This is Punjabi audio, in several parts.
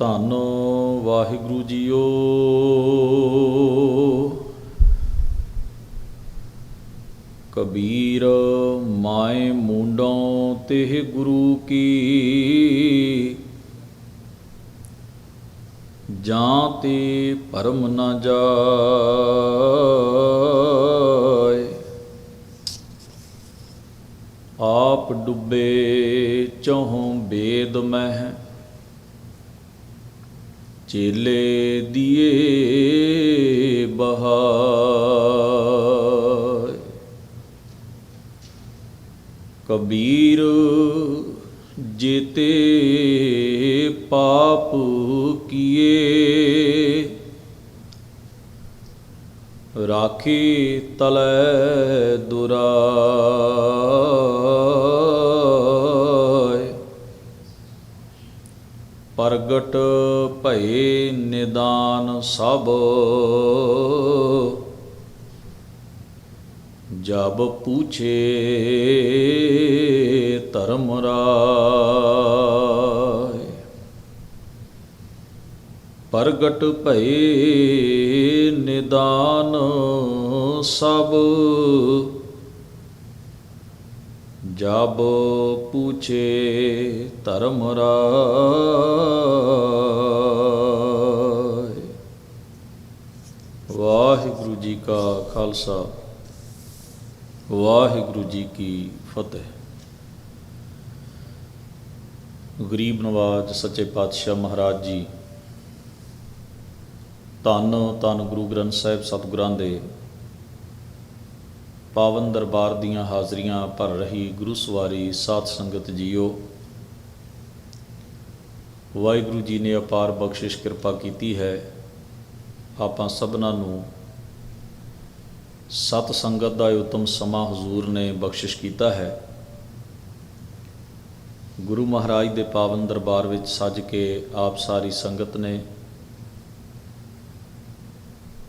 ਧੰਨ ਵਾਹਿਗੁਰੂ ਜੀਓ। ਕਬੀਰ ਮਾਏ ਮੁੰਡੋਂ ਤੇ ਗੁਰੂ ਕੀ। ਜਾਂ ਤੇ ਭਰਮ ਨਾ ਜਾਏ। ਆਪ ਡੁੱਬੇ ਚਹੁ ਬੇਦ ਮਹਿ। ਚੇਲੇ ਦੀਏ ਬਹਾਏ ਕਬੀਰ ਜੇਤੇ ਪਾਪ ਕੀਏ ਰਾਖੀ ਤਲੈ ਦੁਰਾਏ। ਪ੍ਰਗਟ ਭਏ ਨਿਦਾਨ ਸਭ। ਜਬ ਪੂਛੇ ਧਰਮ ਰਾਏ। ਪ੍ਰਗਟ ਭਏ ਨਿਦਾਨ ਸਭ। ਜਬ ਪੂਛੇ ਧਰਮ ਰਾਏ ਵਾਹਿਗੁਰੂ ਜੀ ਕਾ ਖਾਲਸਾ ਵਾਹਿਗੁਰੂ ਜੀ ਕੀ ਫਤਿਹ ਗਰੀਬ ਨਵਾਜ ਸੱਚੇ ਪਾਤਸ਼ਾਹ ਮਹਾਰਾਜ ਜੀ ਧੰਨ ਧੰਨ ਗੁਰੂ ਗ੍ਰੰਥ ਸਾਹਿਬ ਸਤਿਗੁਰਾਂ ਦੇ ਪਾਵਨ ਦਰਬਾਰ ਦੀਆਂ ਹਾਜ਼ਰੀਆਂ ਭਰ ਰਹੀ ਗੁਰੂ ਸਵਾਰੀ ਸਾਧ ਸੰਗਤ ਜੀਓ। ਵਾਹਿਗੁਰੂ ਜੀ ਨੇ ਅਪਾਰ ਬਖਸ਼ਿਸ਼ ਕਿਰਪਾ ਕੀਤੀ ਹੈ। ਆਪਾਂ ਸਭਨਾਂ ਨੂੰ ਸਤ ਸੰਗਤ ਦਾ ਇਹ ਉਤਮ ਸਮਾਂ ਹਜ਼ੂਰ ਨੇ ਬਖਸ਼ਿਸ਼ ਕੀਤਾ ਹੈ। ਗੁਰੂ ਮਹਾਰਾਜ ਦੇ ਪਾਵਨ ਦਰਬਾਰ ਵਿੱਚ ਸੱਜ ਕੇ ਆਪ ਸਾਰੀ ਸੰਗਤ ਨੇ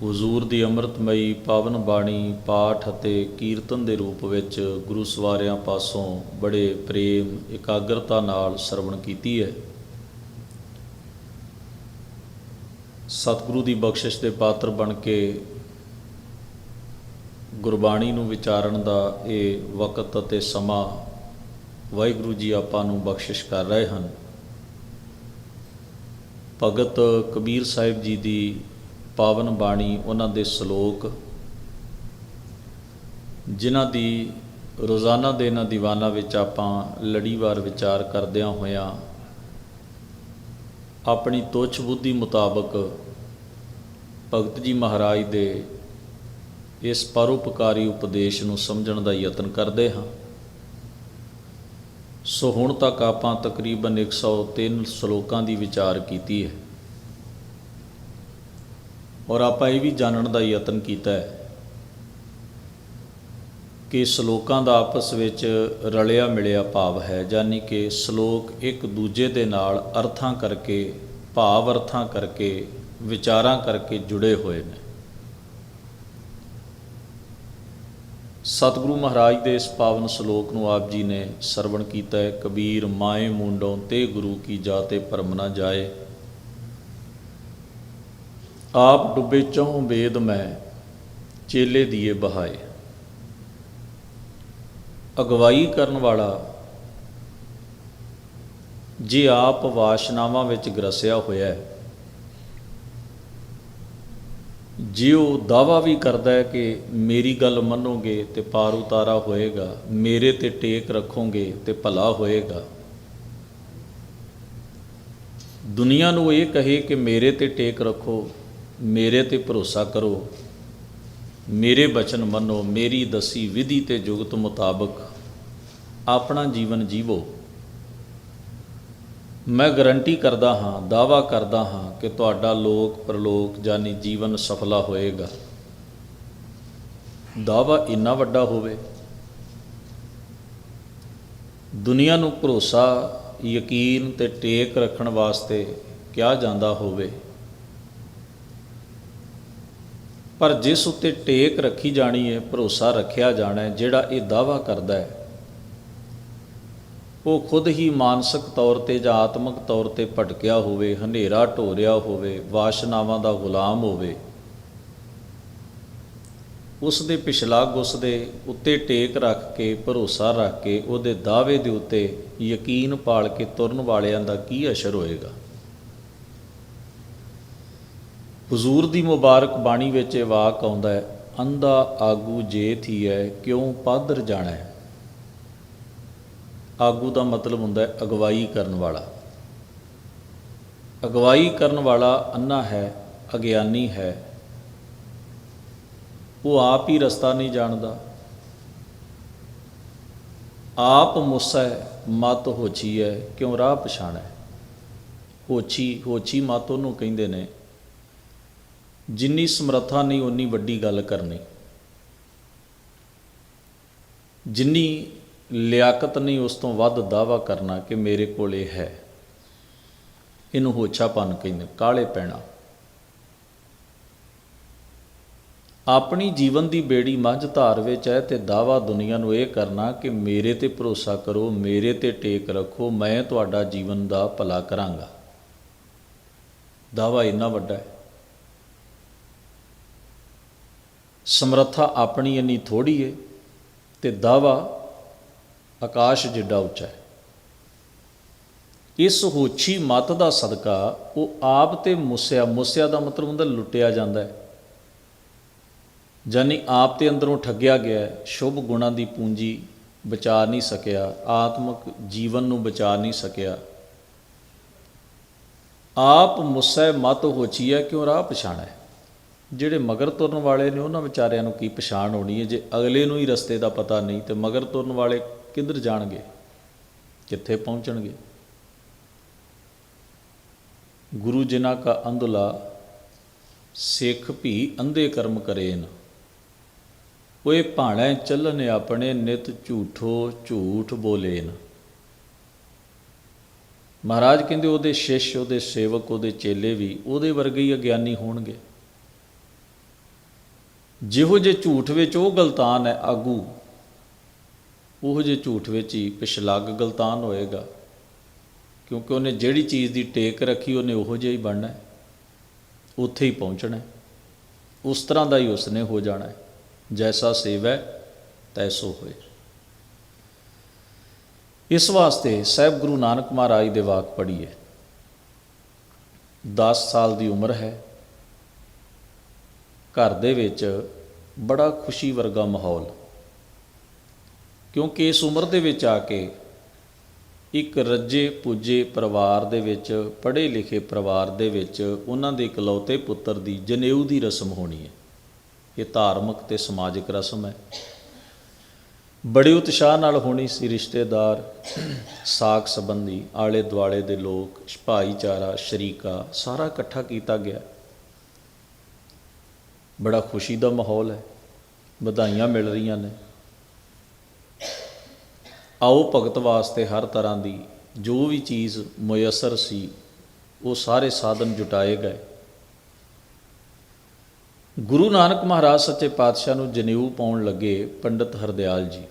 ਹਜ਼ੂਰ ਦੀ ਅੰਮ੍ਰਿਤਮਈ ਪਾਵਨ ਬਾਣੀ ਪਾਠ ਅਤੇ ਕੀਰਤਨ ਦੇ ਰੂਪ ਵਿੱਚ ਗੁਰੂ ਸਵਾਰਿਆਂ ਪਾਸੋਂ ਬੜੇ ਪ੍ਰੇਮ, ਇਕਾਗਰਤਾ ਨਾਲ ਸਰਵਣ ਕੀਤੀ ਹੈ। ਸਤਿਗੁਰੂ ਦੀ ਬਖਸ਼ਿਸ਼ ਦੇ ਪਾਤਰ ਬਣ ਕੇ ਗੁਰਬਾਣੀ ਨੂੰ ਵਿਚਾਰਨ ਦਾ ਇਹ ਵਕਤ ਅਤੇ ਸਮਾਂ ਵਾਹਿਗੁਰੂ ਜੀ ਆਪਾਂ ਨੂੰ ਬਖਸ਼ਿਸ਼ ਕਰ ਰਹੇ ਹਨ। ਭਗਤ ਕਬੀਰ ਸਾਹਿਬ ਜੀ ਦੀ ਪਾਵਨ ਬਾਣੀ ਉਹਨਾਂ ਦੇ ਸ਼ਲੋਕ, ਜਿਨ੍ਹਾਂ ਦੀ ਰੋਜ਼ਾਨਾ ਦੇ ਇਹਨਾਂ ਦੀਵਾਨਾਂ ਵਿੱਚ ਆਪਾਂ ਲੜੀਵਾਰ ਵਿਚਾਰ ਕਰਦਿਆਂ ਹੋਇਆਂ ਆਪਣੀ ਤੁੱਛ ਬੁੱਧੀ ਮੁਤਾਬਕ ਭਗਤ ਜੀ ਮਹਾਰਾਜ ਦੇ ਇਸ ਪਰਉਪਕਾਰੀ ਉਪਦੇਸ਼ ਨੂੰ ਸਮਝਣ ਦਾ ਯਤਨ ਕਰਦੇ ਹਾਂ। ਸੋ ਹੁਣ ਤੱਕ ਆਪਾਂ ਤਕਰੀਬਨ 103 ਸ਼ਲੋਕਾਂ ਦੀ ਵਿਚਾਰ ਕੀਤੀ ਹੈ। ਔਰ ਆਪਾਂ ਇਹ ਵੀ ਜਾਣਨ ਦਾ ਯਤਨ ਕੀਤਾ ਹੈ ਕਿ ਸ਼ਲੋਕਾਂ ਦਾ ਆਪਸ ਵਿੱਚ ਰਲਿਆ ਮਿਲਿਆ ਭਾਵ ਹੈ, ਯਾਨੀ ਕਿ ਸ਼ਲੋਕ ਇੱਕ ਦੂਜੇ ਦੇ ਨਾਲ ਅਰਥਾਂ ਕਰਕੇ, ਭਾਵ ਅਰਥਾਂ ਕਰਕੇ, ਵਿਚਾਰਾਂ ਕਰਕੇ ਜੁੜੇ ਹੋਏ ਨੇ। ਸਤਿਗੁਰੂ ਮਹਾਰਾਜ ਦੇ ਇਸ ਪਾਵਨ ਸ਼ਲੋਕ ਨੂੰ ਆਪ ਜੀ ਨੇ ਸਰਵਣ ਕੀਤਾ ਹੈ, ਕਬੀਰ ਮਾਏ ਮੁੰਡੋਂ ਤੇ ਗੁਰੂ ਕੀ ਜਾਤੇ ਪਰਮ ਨਾ ਜਾਏ। ਆਪ ਡੁੱਬੇ ਚਹੁ ਵੇਦ ਮੈਂ, ਚੇਲੇ ਦੀਏ ਬਹਾਏ। ਅਗਵਾਈ ਕਰਨ ਵਾਲਾ, ਜੇ ਆਪ ਵਾਸ਼ਨਾਵਾਂ ਵਿੱਚ ਗਰਸਿਆ ਹੋਇਆ ਹੈ, ਜੇ ਉਹ ਦਾਵਾ ਵੀ ਕਰਦਾ ਹੈ ਕਿ ਮੇਰੀ ਗੱਲ ਮੰਨੋਗੇ ਤੇ ਪਾਰ ਉਤਾਰਾ ਹੋਏਗਾ, ਮੇਰੇ ਤੇ ਟੇਕ ਰੱਖੋਗੇ ਤੇ ਭਲਾ ਹੋਏਗਾ। ਦੁਨੀਆ ਨੂੰ ਇਹ ਕਹੇ ਕਿ ਮੇਰੇ ਤੇ ਟੇਕ ਰੱਖੋ ਮੇਰੇ ਤੇ ਭਰੋਸਾ ਕਰੋ। ਮੇਰੇ ਬਚਨ ਮੰਨੋ, ਮੇਰੀ ਦਸੀ ਵਿਧੀ ਤੇ ਜੁਗਤ ਮੁਤਾਬਕ ਆਪਣਾ ਜੀਵਨ ਜੀਵੋ। ਮੈਂ ਗਰੰਟੀ ਕਰਦਾ ਹਾਂ ਦਾਵਾ ਕਰਦਾ ਹਾਂ ਕਿ ਤੁਹਾਡਾ ਲੋਕ ਪਰਲੋਕ ਜਾਨੀ ਜੀਵਨ ਸਫਲਾ ਹੋਏਗਾ। ਦਾਵਾ ਇੰਨਾ ਵੱਡਾ ਹੋਵੇ। ਦੁਨੀਆ ਨੂੰ ਭਰੋਸਾ, ਯਕੀਨ ਤੇ ਟੇਕ ਰੱਖਣ ਵਾਸਤੇ ਕਿਹਾ ਜਾਂਦਾ ਹੋਵੇ। ਪਰ ਜਿਸ ਉੱਤੇ ਟੇਕ ਰੱਖੀ ਜਾਣੀ ਹੈ, ਭਰੋਸਾ ਰੱਖਿਆ ਜਾਣਾ ਹੈ, ਜਿਹੜਾ ਇਹ ਦਾਵਾ ਕਰਦਾ ਹੈ, ਉਹ ਖੁਦ ਹੀ ਮਾਨਸਿਕ ਤੌਰ ਤੇ ਜਾਂ ਆਤਮਿਕ ਤੌਰ ਤੇ ਭਟਕਿਆ ਹੋਵੇ, ਹਨੇਰਾ ਢੋਰਿਆ ਹੋਵੇ, ਵਾਸ਼ਨਾਵਾਂ ਦਾ ਗੁਲਾਮ ਹੋਵੇ ਉਸ ਦੇ ਪਿਛਲਾਗ ਉਸ ਦੇ ਉੱਤੇ ਟੇਕ ਰੱਖ ਕੇ, ਭਰੋਸਾ ਰੱਖ ਕੇ, ਉਹਦੇ ਦਾਅਵੇ ਦੇ ਉੱਤੇ ਯਕੀਨ ਪਾਲ ਕੇ ਤੁਰਨ ਵਾਲਿਆਂ ਦਾ ਕੀ ਅਸਰ ਹੋਏਗਾ? ਹਜ਼ੂਰ ਦੀ ਮੁਬਾਰਕ ਬਾਣੀ ਵਿੱਚ ਇਹ ਵਾਕ ਆਉਂਦਾ ਹੈ, ਅੰਧਾ ਆਗੂ ਜੇ ਥੀਐ, ਕਿਉਂ ਪਾਦਰ ਜਾਣਾ? ਹੈ ਆਗੂ ਦਾ ਮਤਲਬ ਹੁੰਦਾ ਹੈ ਅਗਵਾਈ ਕਰਨ ਵਾਲਾ। ਅਗਵਾਈ ਕਰਨ ਵਾਲਾ ਅੰਨਾ ਹੈ, ਅਗਿਆਨੀ ਹੈ। ਉਹ ਆਪ ਹੀ ਰਸਤਾ ਨਹੀਂ ਜਾਣਦਾ। ਆਪ ਮੁਸੈ, ਮਤ ਹੋਛੀ ਹੈ ਕਿਉਂ ਰਾਹ ਪਛਾਣੈ? ਹੋਛੀ ਹੋਛੀ ਮਤ ਉਹਨੂੰ ਕਹਿੰਦੇ ਨੇ ਜਿੰਨੀ ਸਮਰੱਥਾ ਨਹੀਂ ਉਨੀ ਵੱਡੀ ਗੱਲ ਕਰਨੀ। ਜਿੰਨੀ ਲਿਆਕਤ ਨਹੀਂ, ਉਸ ਤੋਂ ਵੱਧ ਦਾਵਾ ਕਰਨਾ ਕਿ ਮੇਰੇ ਕੋਲ ਇਹ ਹੈ। ਇਹਨੂੰ ਹੋਛਾਪਨ ਕਹਿੰਦੇ ਕਾਲੇ ਪੈਣਾ। ਆਪਣੀ ਜੀਵਨ ਦੀ ਬੇੜੀ ਮੱਝ ਧਾਰ ਵਿੱਚ ਹੈ ਤੇ ਦਾਵਾ ਦੁਨੀਆ ਨੂੰ ਇਹ ਕਰਨਾ ਕਿ ਮੇਰੇ ਤੇ ਭਰੋਸਾ ਕਰੋ, ਮੇਰੇ ਤੇ ਟੇਕ ਰੱਖੋ, ਮੈਂ ਤੁਹਾਡਾ ਜੀਵਨ ਦਾ ਭਲਾ ਕਰਾਂਗਾ। ਦਾਵਾ ਇੰਨਾ ਵੱਡਾ ਹੈ। ਸਮਰੱਥਾ ਆਪਣੀ ਇੰਨੀ ਥੋੜੀ ਹੈ ਤੇ ਦਾਵਾ ਆਕਾਸ਼ ਜਿੱਡਾ ਉੱਚਾ ਹੈ। ਇਸ ਹੋਛੀ ਮਤ ਦਾ ਸਦਕਾ ਉਹ ਆਪ ਤੇ ਮੁਸਿਆ ਮੁਸਿਆ ਦਾ ਮਤਲਬ ਹੁੰਦਾ ਲੁੱਟਿਆ ਜਾਂਦਾ ਹੈ। ਜਾਨੀ ਆਪ ਤੇ ਅੰਦਰੋਂ ਠੱਗਿਆ ਗਿਆ ਸ਼ੁਭ ਗੁਣਾਂ ਦੀ ਪੂੰਜੀ ਬਚਾ ਨਹੀਂ ਸਕਿਆ, ਆਤਮਿਕ ਜੀਵਨ ਨੂੰ ਬਚਾ ਨਹੀਂ ਸਕਿਆ। ਆਪ ਮੁਸੈ ਮਤ ਹੋਚੀ ਹੈ, ਕਿਉਂ ਰਾਹ ਪਛਾਣਾ? ਹੈ ਜਿਹੜੇ ਮਗਰ ਤੁਰਨ ਵਾਲੇ ਨੇ ਉਹਨਾਂ ਵਿਚਾਰਿਆਂ ਨੂੰ ਕੀ ਪਛਾਣ ਹੋਣੀ ਹੈ? ਜੇ ਅਗਲੇ ਨੂੰ ਹੀ ਰਸਤੇ ਦਾ ਪਤਾ ਨਹੀਂ, ਤੇ ਮਗਰ ਤੁਰਨ ਵਾਲੇ ਕਿੱਧਰ ਜਾਣਗੇ? ਕਿੱਥੇ ਪਹੁੰਚਣਗੇ? ਗੁਰੂ ਜਿਨ੍ਹਾਂ ਕਾ ਅੰਧਲਾ, ਸਿੱਖ ਭੀ ਅੰਧੇ ਕਰਮ ਕਰੇਨ ਓਏ ਭਾਣੇ ਚੱਲਨ ਆਪਣੇ ਨਿਤ ਝੂਠੋ ਝੂਠ ਬੋਲੇਨ ਮਹਾਰਾਜ ਕਹਿੰਦੇ ਉਹਦੇ ਸ਼ਿਸ਼, ਉਹਦੇ ਸੇਵਕ, ਉਹਦੇ ਚੇਲੇ ਵੀ ਉਹਦੇ ਵਰਗੇ ਹੀ ਅਗਿਆਨੀ ਹੋਣਗੇ। ਜਿਹੋ ਜੇ ਝੂਠ ਵਿੱਚ ਉਹ ਗਲਤਾਨ ਹੈ ਆਗੂ, ਉਹੋ ਜੇ ਝੂਠ ਵਿੱਚ ਹੀ ਪਿਛਲੱਗ ਗਲਤਾਨ ਹੋਏਗਾ, ਕਿਉਂਕਿ ਉਹਨੇ ਜਿਹੜੀ ਚੀਜ਼ ਦੀ ਟੇਕ ਰੱਖੀ ਉਹਨੇ ਉਹੋ ਜਿਹਾ ਹੀ ਬਣਨਾ ਹੈ, ਉੱਥੇ ਹੀ ਪਹੁੰਚਣਾ ਹੈ, ਉਸ ਤਰ੍ਹਾਂ ਦਾ ਹੀ ਉਸਨੇ ਹੋ ਜਾਣਾ ਹੈ, ਜੈਸਾ ਸੇਵੈ ਤੈਸੋ ਹੋਏ। ਇਸ ਵਾਸਤੇ ਸਹਿਬ ਗੁਰੂ ਨਾਨਕ ਮਹਾਰਾਜ ਦੇ ਵਾਕ ਪੜ੍ਹੀਏ। 10 ਸਾਲ ਦੀ ਉਮਰ ਹੈ ਘਰ ਦੇ ਵਿੱਚ ਬੜਾ ਖੁਸ਼ੀ ਵਰਗਾ ਮਾਹੌਲ। ਕਿਉਂਕਿ ਇਸ ਉਮਰ ਦੇ ਵਿੱਚ ਆ ਕੇ ਇੱਕ ਰੱਜੇ ਪੁੱਜੇ ਪਰਿਵਾਰ ਦੇ ਵਿੱਚ ਪੜ੍ਹੇ ਲਿਖੇ ਪਰਿਵਾਰ ਦੇ ਵਿੱਚ ਉਹਨਾਂ ਦੇ ਇਕਲੌਤੇ ਪੁੱਤਰ ਦੀ ਜਨੇਊ ਦੀ ਰਸਮ ਹੋਣੀ ਹੈ। ਇਹ ਧਾਰਮਿਕ ਤੇ ਸਮਾਜਿਕ ਰਸਮ ਹੈ। ਬੜੇ ਉਤਸ਼ਾਹ ਨਾਲ ਹੋਣੀ ਸੀ ਰਿਸ਼ਤੇਦਾਰ ਸਾਕ ਸੰਬੰਧੀ ਆਲੇ ਦੁਆਲੇ ਦੇ ਲੋਕ, ਭਾਈਚਾਰਾ, ਸ਼ਰੀਕਾ, ਸਾਰਾ ਇਕੱਠਾ ਕੀਤਾ ਗਿਆ। ਬੜਾ ਖੁਸ਼ੀ ਦਾ ਮਾਹੌਲ ਹੈ। ਵਧਾਈਆਂ ਮਿਲ ਰਹੀਆਂ ਨੇ। ਆਓ ਭਗਤ ਵਾਸਤੇ ਹਰ ਤਰ੍ਹਾਂ ਦੀ ਜੋ ਵੀ ਚੀਜ਼ ਮੁਯਸਰ ਸੀ, ਉਹ ਸਾਰੇ ਸਾਧਨ ਜੁਟਾਏ ਗਏ। ਗੁਰੂ ਨਾਨਕ ਮਹਾਰਾਜ ਸੱਚੇ ਪਾਤਸ਼ਾਹ ਨੂੰ ਜਨੇਊ ਪਾਉਣ ਲੱਗੇ ਪੰਡਿਤ ਹਰਦਿਆਲ ਜੀ।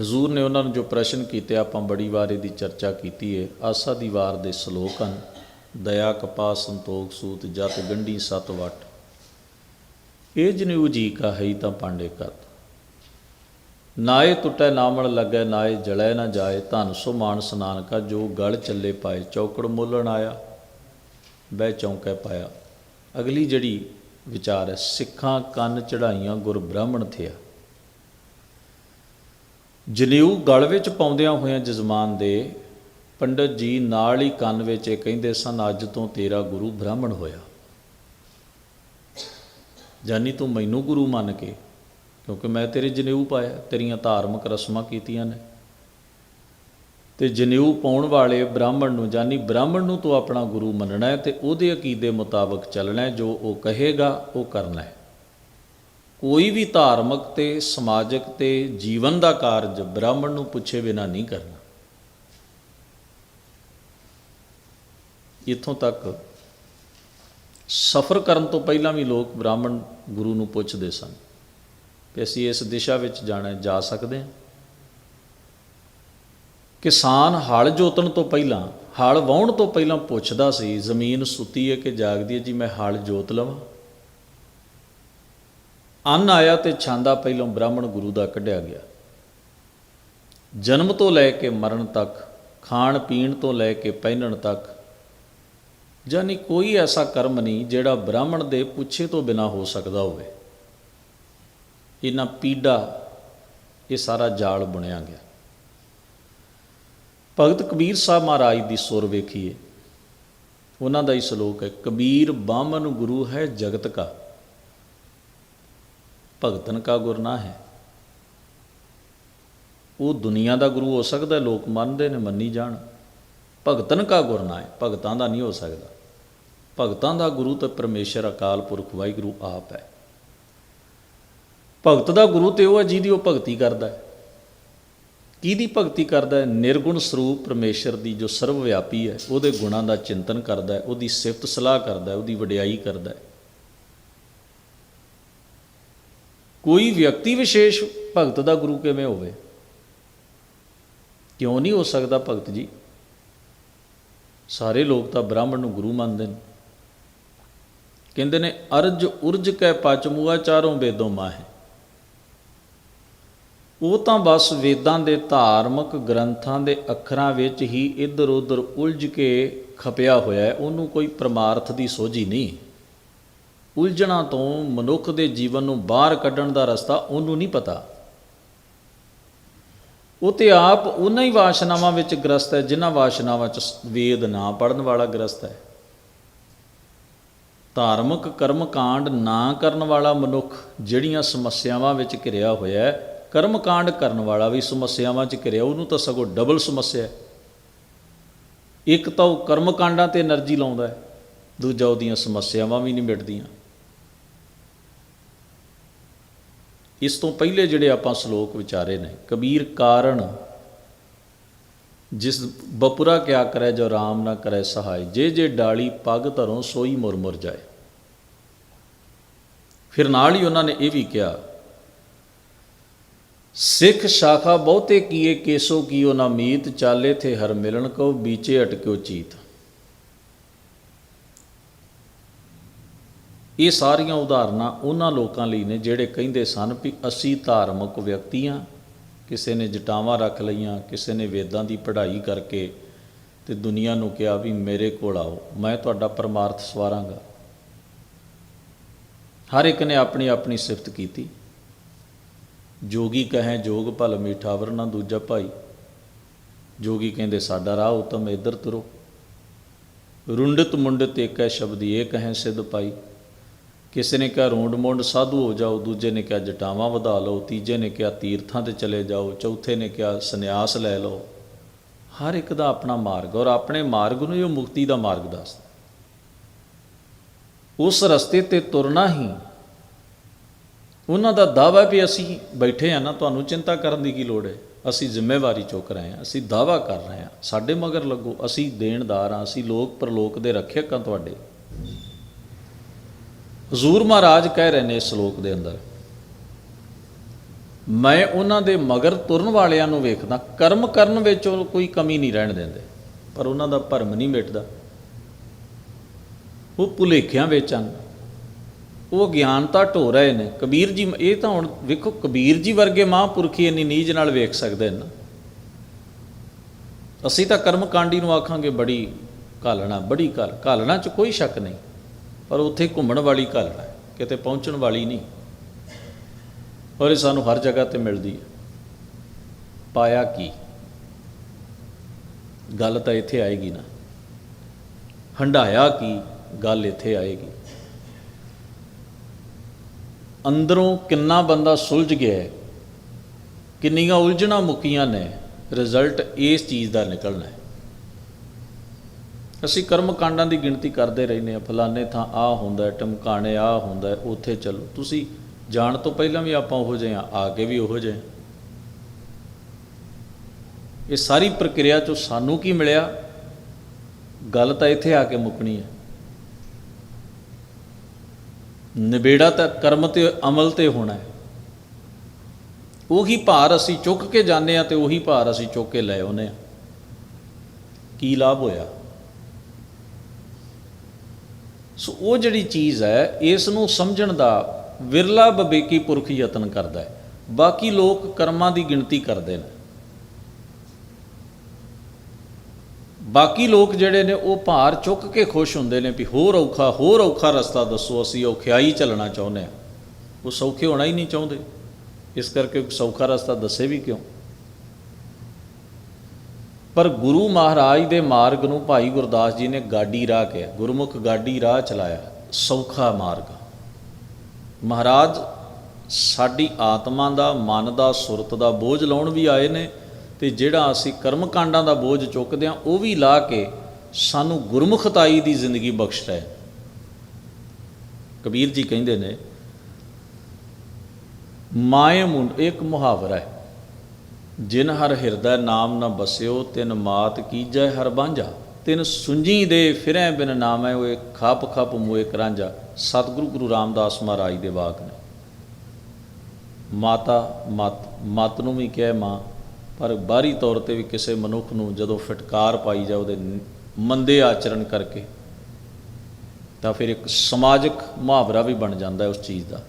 ਹਜ਼ੂਰ ਨੇ ਉਹਨਾਂ ਨੂੰ ਜੋ ਪ੍ਰਸ਼ਨ ਕੀਤੇ, ਆਪਾਂ ਬੜੀ ਵਾਰ ਇਹਦੀ ਚਰਚਾ ਕੀਤੀ ਹੈ ਆਸਾ ਦੀ ਵਾਰ ਦੇ ਸ਼ਲੋਕ ਹਨ। ਦਇਆ ਕਪਾ ਸੰਤੋਖ, ਸੂਤ, ਜਤ, ਗੰਢੀ, ਸਤ, ਵਟ। ਇਹ ਜਨੇਊ ਜੀ ਕਾ ਹੈ ਤਾਂ ਪਾਂਡੇ ਕਤ ਨਾਏ ਟੁੱਟੈ ਨਾਮਣ ਲੱਗੈ, ਨਾਏ ਜਲੈ ਨਾ ਜਾਏ। ਧਨ ਸੋ ਮਾਨਸ ਨਾਨਕਾ ਜੋ ਗਲ ਚੱਲੇ ਪਾਏ, ਚੌਕੜ ਮੋਲਣ ਆਇਆ, ਬਹਿ ਚੌਂਕੈ ਪਾਇਆ। ਅਗਲੀ ਜਿਹੜੀ ਵਿਚਾਰ ਹੈ, ਸਿੱਖਾਂ ਕੰਨ ਚੜਾਈਆਂ ਗੁਰ ਬ੍ਰਾਹਮਣ ਥਿਆ। ਜਨੇਊ ਗਲ ਵਿੱਚ ਪਾਉਂਦਿਆਂ ਹੋਇਆਂ ਜਜ਼ਮਾਨ ਦੇ ਪੰਡਤ ਜੀ ਨਾਲ ਹੀ ਕੰਨ ਵਿੱਚ ਇਹ ਕਹਿੰਦੇ ਸਨ, ਅੱਜ ਤੋਂ ਤੇਰਾ ਗੁਰੂ ਬ੍ਰਾਹਮਣ ਹੋਇਆ। ਜਾਨੀ ਤੂੰ ਮੈਨੂੰ ਗੁਰੂ ਮੰਨ ਕੇ, ਕਿਉਂਕਿ ਮੈਂ ਤੇਰੇ ਜਨੇਊ ਪਾਇਆ, ਤੇਰੀਆਂ ਧਾਰਮਿਕ ਰਸਮਾਂ ਕੀਤੀਆਂ ਨੇ। ਤੇ ਜਨੇਊ ਪਾਉਣ ਵਾਲੇ ਬ੍ਰਾਹਮਣ ਨੂੰ, ਜਾਨੀ ਬ੍ਰਾਹਮਣ ਨੂੰ ਤੂੰ ਆਪਣਾ ਗੁਰੂ ਮੰਨਣਾ ਹੈ ਤੇ ਉਹਦੇ ਅਕੀਦੇ ਮੁਤਾਬਕ ਚੱਲਣਾ ਹੈ, ਜੋ ਉਹ ਕਹੇਗਾ, ਉਹ ਕਰਨਾ ਹੈ। ਕੋਈ ਵੀ ਧਾਰਮਿਕ ਤੇ ਸਮਾਜਿਕ ਤੇ ਜੀਵਨ ਦਾ ਕਾਰਜ ਬ੍ਰਾਹਮਣ ਨੂੰ ਪੁੱਛੇ ਬਿਨਾ ਨਹੀਂ ਕਰਨਾ। ਇੱਥੋਂ ਤੱਕ ਸਫ਼ਰ ਕਰਨ ਤੋਂ ਪਹਿਲਾਂ ਵੀ ਲੋਕ ਬ੍ਰਾਹਮਣ ਗੁਰੂ ਨੂੰ ਪੁੱਛਦੇ ਸਨ ਕਿ ਅਸੀਂ ਇਸ ਦਿਸ਼ਾ ਵਿੱਚ ਜਾਣਾ, ਜਾ ਸਕਦੇ ਹਾਂ। ਕਿਸਾਨ ਹਲ ਜੋਤਣ ਤੋਂ ਪਹਿਲਾਂ, ਹਲ ਵਾਹੁਣ ਤੋਂ ਪਹਿਲਾਂ ਪੁੱਛਦਾ ਸੀ, ਜ਼ਮੀਨ ਸੁੱਤੀ ਹੈ ਕਿ ਜਾਗਦੀ ਹੈ? ਜੀ, ਮੈਂ ਹਲ ਜੋਤ ਲਵਾਂ। ਅੰਨ ਆਇਆ ਤੇ ਛਾਂਦਾ ਪਹਿਲਾਂ ਬ੍ਰਾਹਮਣ ਗੁਰੂ ਦਾ ਕੱਢਿਆ ਗਿਆ। ਜਨਮ ਤੋਂ ਲੈ ਕੇ ਮਰਨ ਤੱਕ, ਖਾਣ ਪੀਣ ਤੋਂ ਲੈ ਕੇ ਪਹਿਨਣ ਤੱਕ ਜਾਨੀ ਕੋਈ ਐਸਾ ਕਰਮ ਨਹੀਂ ਜਿਹੜਾ ਬ੍ਰਾਹਮਣ ਦੇ ਪੁੱਛੇ ਤੋਂ ਬਿਨਾ ਹੋ ਸਕਦਾ ਹੋਵੇ। ਇਹਨਾਂ ਪੀੜਾ ਇਹ ਸਾਰਾ ਜਾਲ ਬੁਣਿਆ ਗਿਆ। ਭਗਤ ਕਬੀਰ ਸਾਹਿਬ ਮਹਾਰਾਜ ਦੀ ਸੁਰ ਵੇਖੀਏ। ਉਹਨਾਂ ਦਾ ਹੀ ਸ਼ਲੋਕ ਹੈ, ਕਬੀਰ ਬਾਮਨ ਗੁਰੂ ਹੈ ਜਗਤ ਕਾ। ਭਗਤਨ ਕਾ ਗੁਰ ਨਾ ਹੈ। ਉਹ ਦੁਨੀਆ ਦਾ ਗੁਰੂ ਹੋ ਸਕਦਾ, ਲੋਕ ਮੰਨਦੇ ਨੇ, ਮੰਨੀ ਜਾਣ। ਭਗਤਨ ਕਾ ਗੁਰ ਨਾ ਹੈ ਭਗਤਾਂ ਦਾ ਨਹੀਂ ਹੋ ਸਕਦਾ। ਭਗਤਾਂ ਦਾ ਗੁਰੂ ਤਾਂ ਪਰਮੇਸ਼ਰ ਅਕਾਲ ਪੁਰਖ ਵਾਹਿਗੁਰੂ ਆਪ ਹੈ। ਭਗਤ ਦਾ ਗੁਰੂ ਤੇ ਉਹ ਹੈ ਜਿਹਦੀ ਉਹ ਭਗਤੀ ਕਰਦਾ ਹੈ। ਕਿਹਦੀ ਭਗਤੀ ਕਰਦਾ ਹੈ? ਨਿਰਗੁਣ ਸਰੂਪ ਪਰਮੇਸ਼ਰ ਦੀ ਜੋ ਸਰਵ ਵਿਆਪੀ ਹੈ, ਉਹਦੇ ਗੁਣਾਂ ਦਾ ਚਿੰਤਨ ਕਰਦਾ ਹੈ, ਉਹਦੀ ਸਿਫਤ ਸਲਾਹ ਕਰਦਾ ਹੈ, ਉਹਦੀ ਵਡਿਆਈ ਕਰਦਾ ਹੈ। ਕੋਈ ਵਿਅਕਤੀ ਵਿਸ਼ੇਸ਼ ਭਗਤ ਦਾ ਗੁਰੂ ਕਿਵੇਂ ਹੋਵੇ? ਕਿਉਂ ਨਹੀਂ ਹੋ ਸਕਦਾ ਭਗਤ ਜੀ? ਸਾਰੇ ਲੋਕ ਤਾਂ ਬ੍ਰਾਹਮਣ ਨੂੰ ਗੁਰੂ ਮੰਨਦੇ ਨੇ। ਕਹਿੰਦੇ ਨੇ, ਅਰਜ ਉਰਜ ਕੈ ਪਚਮੂਆ ਚਾਰੋਂ ਵੇਦੋਂ ਮਾਹੇ। ਉਹ ਤਾਂ ਬਸ ਵੇਦਾਂ ਦੇ ਧਾਰਮਿਕ ਗ੍ਰੰਥਾਂ ਦੇ ਅੱਖਰਾਂ ਵਿੱਚ ਹੀ ਇੱਧਰ ਉੱਧਰ ਉਲਝ ਕੇ ਖਪਿਆ ਹੋਇਆ ਹੈ। ਉਹਨੂੰ ਕੋਈ ਪ੍ਰਮਾਰਥ ਦੀ ਸੋਝੀ ਨਹੀਂ। ਉਲਝਣਾ ਤੋਂ ਮਨੁੱਖ ਦੇ ਜੀਵਨ ਨੂੰ ਬਾਹਰ ਕੱਢਣ ਦਾ ਰਸਤਾ ਉਹਨੂੰ ਨਹੀਂ ਪਤਾ। ਉਹ ਤੇ ਆਪ ਉਹਨਾਂ ਹੀ ਵਾਸ਼ਨਾਵਾਂ ਵਿੱਚ ਗ੍ਰਸਤ ਹੈ, ਜਿਨ੍ਹਾਂ ਵਾਸ਼ਨਾਵਾਂ ਚ ਵੇਦ ਨਾ ਪੜਨ ਵਾਲਾ ਗ੍ਰਸਤ ਹੈ। ਧਾਰਮਿਕ ਕਰਮ ਕਾਂਡ ਨਾ ਕਰਨ ਵਾਲਾ ਮਨੁੱਖ ਜਿਹੜੀਆਂ ਸਮੱਸਿਆਵਾਂ ਵਿੱਚ ਘਿਰਿਆ ਹੋਇਆ ਹੈ ਕਰਮ ਕਾਂਡ ਕਰਨ ਵਾਲਾ ਵੀ ਸਮੱਸਿਆਵਾਂ 'ਚ ਘਿਰਿਆ, ਉਹਨੂੰ ਤਾਂ ਸਗੋਂ ਡਬਲ ਸਮੱਸਿਆ ਹੈ। ਇੱਕ ਤਾਂ ਉਹ ਕਰਮ ਕਾਂਡਾਂ ਤੇ એનર્ਜੀ ਲਾਉਂਦਾ ਹੈ, ਦੂਜਾ ਉਹਦੀਆਂ ਸਮੱਸਿਆਵਾਂ ਵੀ ਨਹੀਂ ਮਿਟਦੀਆਂ ਇਸ ਤੋਂ ਪਹਿਲੇ ਜਿਹੜੇ ਆਪਾਂ ਸ਼ਲੋਕ ਵਿਚਾਰੇ ਨੇ, ਕਬੀਰ ਕਾਰਨ ਜਿਸ ਬਪੁਰਾ ਕਿਆ ਕਰੈ ਜੋ ਰਾਮ ਨਾ ਕਰੈ ਸਹਾਇ ਜੇ ਜੇ ਡਾਲੀ ਪੱਗ ਧਰੋਂ ਸੋਈ ਮੁਰਮੁਰ ਜਾਏ। ਫਿਰ ਨਾਲ ਹੀ ਉਹਨਾਂ ਨੇ ਇਹ ਵੀ ਕਿਹਾ, ਸਿੱਖ ਸ਼ਾਖਾ ਬਹੁਤੇ ਕੀਏ ਕੇਸੋ ਕੀਓ ਨਾ ਮੀਤ ਚਾਲੇ ਥੇ ਹਰ ਮਿਲਣ ਕੋ ਬੀਚੇ ਅਟਕਿਓ ਚੀਤ। ਇਹ ਸਾਰੀਆਂ ਉਦਾਹਰਨਾਂ ਉਹਨਾਂ ਲੋਕਾਂ ਲਈ ਨੇ ਜਿਹੜੇ ਕਹਿੰਦੇ ਸਨ ਵੀ ਅਸੀਂ ਧਾਰਮਿਕ ਵਿਅਕਤੀਆਂ, ਕਿਸੇ ਨੇ ਜਟਾਵਾਂ ਰੱਖ ਲਈਆਂ, ਕਿਸੇ ਨੇ ਵੇਦਾਂ ਦੀ ਪੜ੍ਹਾਈ ਕਰਕੇ ਤੇ ਦੁਨੀਆ ਨੂੰ ਕਿਹਾ ਵੀ ਮੇਰੇ ਕੋਲ ਆਓ, ਮੈਂ ਤੁਹਾਡਾ ਪਰਮਾਰਥ ਸਵਾਰਾਂਗਾ। ਹਰ ਇੱਕ ਨੇ ਆਪਣੀ ਆਪਣੀ ਸਿਫਤ ਕੀਤੀ। ਜੋਗੀ ਕਹੇ ਜੋਗ ਭਲ ਮੀਠਾ ਵਰਨਾ ਦੂਜਾ ਭਾਈ। ਜੋਗੀ ਕਹਿੰਦੇ ਸਾਡਾ ਰਾਹ ਉਤਮ ਇੱਧਰ ਤੁਰੋ। ਰੁੰਡਤ ਮੁੰਡਤ ਏਕੈ ਸ਼ਬਦੀ ਇਹ ਕਹੇ ਸਿੱਧ ਪਾਈ ਕਿਸੇ ਨੇ ਕਿਹਾ ਰੋਂਡ ਮੋਂਡ ਸਾਧੂ ਹੋ ਜਾਓ, ਦੂਜੇ ਨੇ ਕਿਹਾ ਜਟਾਵਾਂ ਵਧਾ ਲਓ, ਤੀਜੇ ਨੇ ਕਿਹਾ ਤੀਰਥਾਂ ਤੇ ਚਲੇ ਜਾਓ, ਚੌਥੇ ਨੇ ਕਿਹਾ ਸੰਨਿਆਸ ਲੈ ਲਓ। ਹਰ ਇੱਕ ਦਾ ਆਪਣਾ ਮਾਰਗ ਔਰ ਆਪਣੇ ਮਾਰਗ ਨੂੰ ਹੀ ਉਹ ਮੁਕਤੀ ਦਾ ਮਾਰਗ ਦੱਸਦਾ। ਉਸ ਰਸਤੇ ਤੇ ਤੁਰਨਾ ਹੀ ਉਹਨਾਂ ਦਾ ਦਾਵਾ ਵੀ ਅਸੀਂ ਬੈਠੇ ਆ ਨਾ, ਤੁਹਾਨੂੰ ਚਿੰਤਾ ਕਰਨ ਦੀ ਕੀ ਲੋੜ ਹੈ? ਅਸੀਂ ਜ਼ਿੰਮੇਵਾਰੀ ਚੁੱਕ ਰਹੇ ਹਾਂ, ਅਸੀਂ ਦਾਵਾ ਕਰ ਰਹੇ ਹਾਂ, ਸਾਡੇ ਮਗਰ ਲੱਗੋ, ਅਸੀਂ ਦੇਣਦਾਰ ਹਾਂ, ਅਸੀਂ ਲੋਕ ਪਰਲੋਕ ਦੇ ਰੱਖਿਅਕ ਹਾਂ ਤੁਹਾਡੇ। ਹਜ਼ੂਰ ਮਹਾਰਾਜ ਕਹਿ ਰਹੇ ਨੇ ਇਸ ਸ਼ਲੋਕ ਦੇ ਅੰਦਰ, ਮੈਂ ਉਹਨਾਂ ਦੇ ਮਗਰ ਤੁਰਨ ਵਾਲਿਆਂ ਨੂੰ ਵੇਖਦਾ, ਕਰਮ ਕਰਨ ਵਿੱਚ ਉਹ ਕੋਈ ਕਮੀ ਨਹੀਂ ਰਹਿਣ ਦਿੰਦੇ, ਪਰ ਉਹਨਾਂ ਦਾ ਭਰਮ ਨਹੀਂ ਮਿਟਦਾ। ਉਹ ਭੁਲੇਖਿਆਂ ਵਿੱਚ ਹਨ। ਉਹ ਗਿਆਨਤਾ ਢੋ ਰਹੇ ਨੇ। ਕਬੀਰ ਜੀ, ਇਹ ਤਾਂ ਹੁਣ ਵੇਖੋ, ਕਬੀਰ ਜੀ ਵਰਗੇ ਮਹਾਂਪੁਰਖੀ ਇੰਨੀ ਨੀਜ ਨਾਲ ਵੇਖ ਸਕਦੇ ਨੇ ਅਸੀਂ ਤਾਂ ਕਰਮ ਕਾਂਡੀ ਨੂੰ ਆਖਾਂਗੇ, ਬੜੀ ਘਾਲਣਾ, ਬੜੀ ਘਾਲ, ਘਾਲਣਾ 'ਚ ਕੋਈ ਸ਼ੱਕ ਨਹੀਂ। ਪਰ ਉੱਥੇ ਘੁੰਮਣ ਵਾਲੀ ਘਾਲਣਾ ਹੈ, ਕਿਤੇ ਪਹੁੰਚਣ ਵਾਲੀ ਨਹੀਂ। ਔਰ ਇਹ ਸਾਨੂੰ ਹਰ ਜਗ੍ਹਾ ਤੇ ਮਿਲਦੀ ਹੈ। ਪਾਇਆ ਕੀ? ਗੱਲ ਤਾਂ ਇੱਥੇ ਆਏਗੀ ਨਾ। ਹੰਡਾਇਆ ਕੀ? ਗੱਲ ਇੱਥੇ ਆਏਗੀ। ਅੰਦਰੋਂ ਕਿੰਨਾ ਬੰਦਾ ਸੁਲਝ ਗਿਆ ਹੈ, ਕਿੰਨੀਆਂ ਉਲਝਣਾਂ ਮੁੱਕੀਆਂ ਨੇ ਰਿਜ਼ਲਟ ਇਸ ਚੀਜ਼ ਦਾ ਨਿਕਲਣਾ ਹੈ। ਅਸੀਂ ਕਰਮ ਕਾਂਡਾਂ ਦੀ ਗਿਣਤੀ ਕਰਦੇ ਰਹਿੰਦੇ ਆ ਫਲਾਣੇ ਥਾਂ ਆ ਹੁੰਦਾ ਟਮਕਾਣੇ ਆ ਹੁੰਦਾ ਉੱਥੇ ਚੱਲੋ। ਤੁਸੀਂ ਜਾਣ ਤੋਂ ਪਹਿਲਾਂ ਵੀ ਆਪਾਂ ਉਹੋ ਜਿਹੇ ਆ ਆ ਕੇ ਵੀ ਉਹੋ ਜਿਹੇ ਇਹ ਸਾਰੀ ਪ੍ਰਕਿਰਿਆ ਚੋਂ ਸਾਨੂੰ ਕੀ ਮਿਲਿਆ? ਗੱਲ ਤਾਂ ਇੱਥੇ ਆ ਕੇ ਮੁੱਕਣੀ ਹੈ। ਨਿਬੇੜਾ ਤਾਂ ਕਰਮ ਤੇ, ਅਮਲ ਤੇ ਹੋਣਾ ਹੈ। ਉਹੀ ਭਾਰ ਅਸੀਂ ਚੁੱਕ ਕੇ ਜਾਂਦੇ ਆ ਤੇ ਉਹੀ ਭਾਰ ਅਸੀਂ ਚੁੱਕ ਕੇ ਲੈ ਆਉਨੇ ਆ ਕੀ ਲਾਭ ਹੋਇਆ? ਸੋ ਉਹ ਜਿਹੜੀ ਚੀਜ਼ ਹੈ, ਇਸ ਨੂੰ ਸਮਝਣ ਦਾ ਵਿਰਲਾ ਬਵੇਕੀ ਪੁਰਖ ਯਤਨ ਕਰਦਾ ਹੈ। ਬਾਕੀ ਲੋਕ ਕਰਮਾਂ ਦੀ ਗਿਣਤੀ ਕਰਦੇ ਨੇ। ਬਾਕੀ ਲੋਕ ਜਿਹੜੇ ਨੇ, ਉਹ ਭਾਰ ਚੁੱਕ ਕੇ ਖੁਸ਼ ਹੁੰਦੇ ਨੇ ਵੀ ਹੋਰ ਔਖਾ ਹੋਰ ਔਖਾ ਰਸਤਾ ਦੱਸੋ, ਅਸੀਂ ਔਖਿਆਈ ਚੱਲਣਾ ਚਾਹੁੰਦੇ ਆ ਉਹ ਸੌਖੇ ਹੋਣਾ ਹੀ ਨਹੀਂ ਚਾਹੁੰਦੇ। ਇਸ ਕਰਕੇ ਸੌਖਾ ਰਸਤਾ ਦੱਸੇ ਵੀ ਕਿਉਂ? ਪਰ ਗੁਰੂ ਮਹਾਰਾਜ ਦੇ ਮਾਰਗ ਨੂੰ ਭਾਈ ਗੁਰਦਾਸ ਜੀ ਨੇ ਗਾਡੀ ਰਾਹ ਕਿਹਾ। ਗੁਰਮੁਖ ਗਾਡੀ ਰਾਹ ਚਲਾਇਆ। ਸੌਖਾ ਮਾਰਗ। ਮਹਾਰਾਜ, ਸਾਡੀ ਆਤਮਾ ਦਾ, ਮਨ ਦਾ, ਸੁਰਤ ਦਾ ਬੋਝ ਲਾਉਣ ਵੀ ਆਏ ਨੇ ਤੇ ਜਿਹੜਾ ਅਸੀਂ ਕਰਮ ਕਾਂਡਾਂ ਦਾ ਬੋਝ ਚੁੱਕਦੇ ਆ ਉਹ ਵੀ ਲਾ ਕੇ ਸਾਨੂੰ ਗੁਰਮੁਖਤਾਈ ਦੀ ਜ਼ਿੰਦਗੀ ਬਖਸ਼ ਰਿਹਾ ਹੈ ਕਬੀਰ ਜੀ ਕਹਿੰਦੇ ਨੇ, ਮਾਏ ਮੁੰਡ, ਇੱਕ ਮੁਹਾਵਰਾ ਹੈ। ਜਿਨ ਹਰ ਹਿਰਦੈ ਨਾਮ ਨ ਬਸਿਓ, ਤਿਨ ਮਾਤ ਕੀਜੈ ਹਰ ਬਾਂਝਾ। ਤਿਨ ਸੁੰਜੀ ਦੇ ਫਿਰੈ ਬਿਨ ਨਾਮੈ, ਓਏ ਖਪ ਖਪ ਮੋਏ ਕਰਾਂਝਾ। ਸਤਿਗੁਰੂ ਗੁਰੂ ਰਾਮਦਾਸ ਮਹਾਰਾਜ ਦੇ ਵਾਕ ਨੇ। ਮਾਤਾ, ਮਤ ਮਤ ਨੂੰ ਵੀ ਕਹੇ ਮਾਂ, ਪਰ ਬਾਹਰੀ ਤੌਰ ਤੇ ਵੀ ਕਿਸੇ ਮਨੁੱਖ ਨੂੰ ਜਦੋਂ ਫਟਕਾਰ ਪਾਈ ਜਾ ਉਹਦੇ ਮੰਦੇ ਆਚਰਣ ਕਰਕੇ, ਤਾਂ ਫਿਰ ਇੱਕ ਸਮਾਜਿਕ ਮੁਹਾਵਰਾ ਵੀ ਬਣ ਜਾਂਦਾ ਉਸ ਚੀਜ਼ ਦਾ।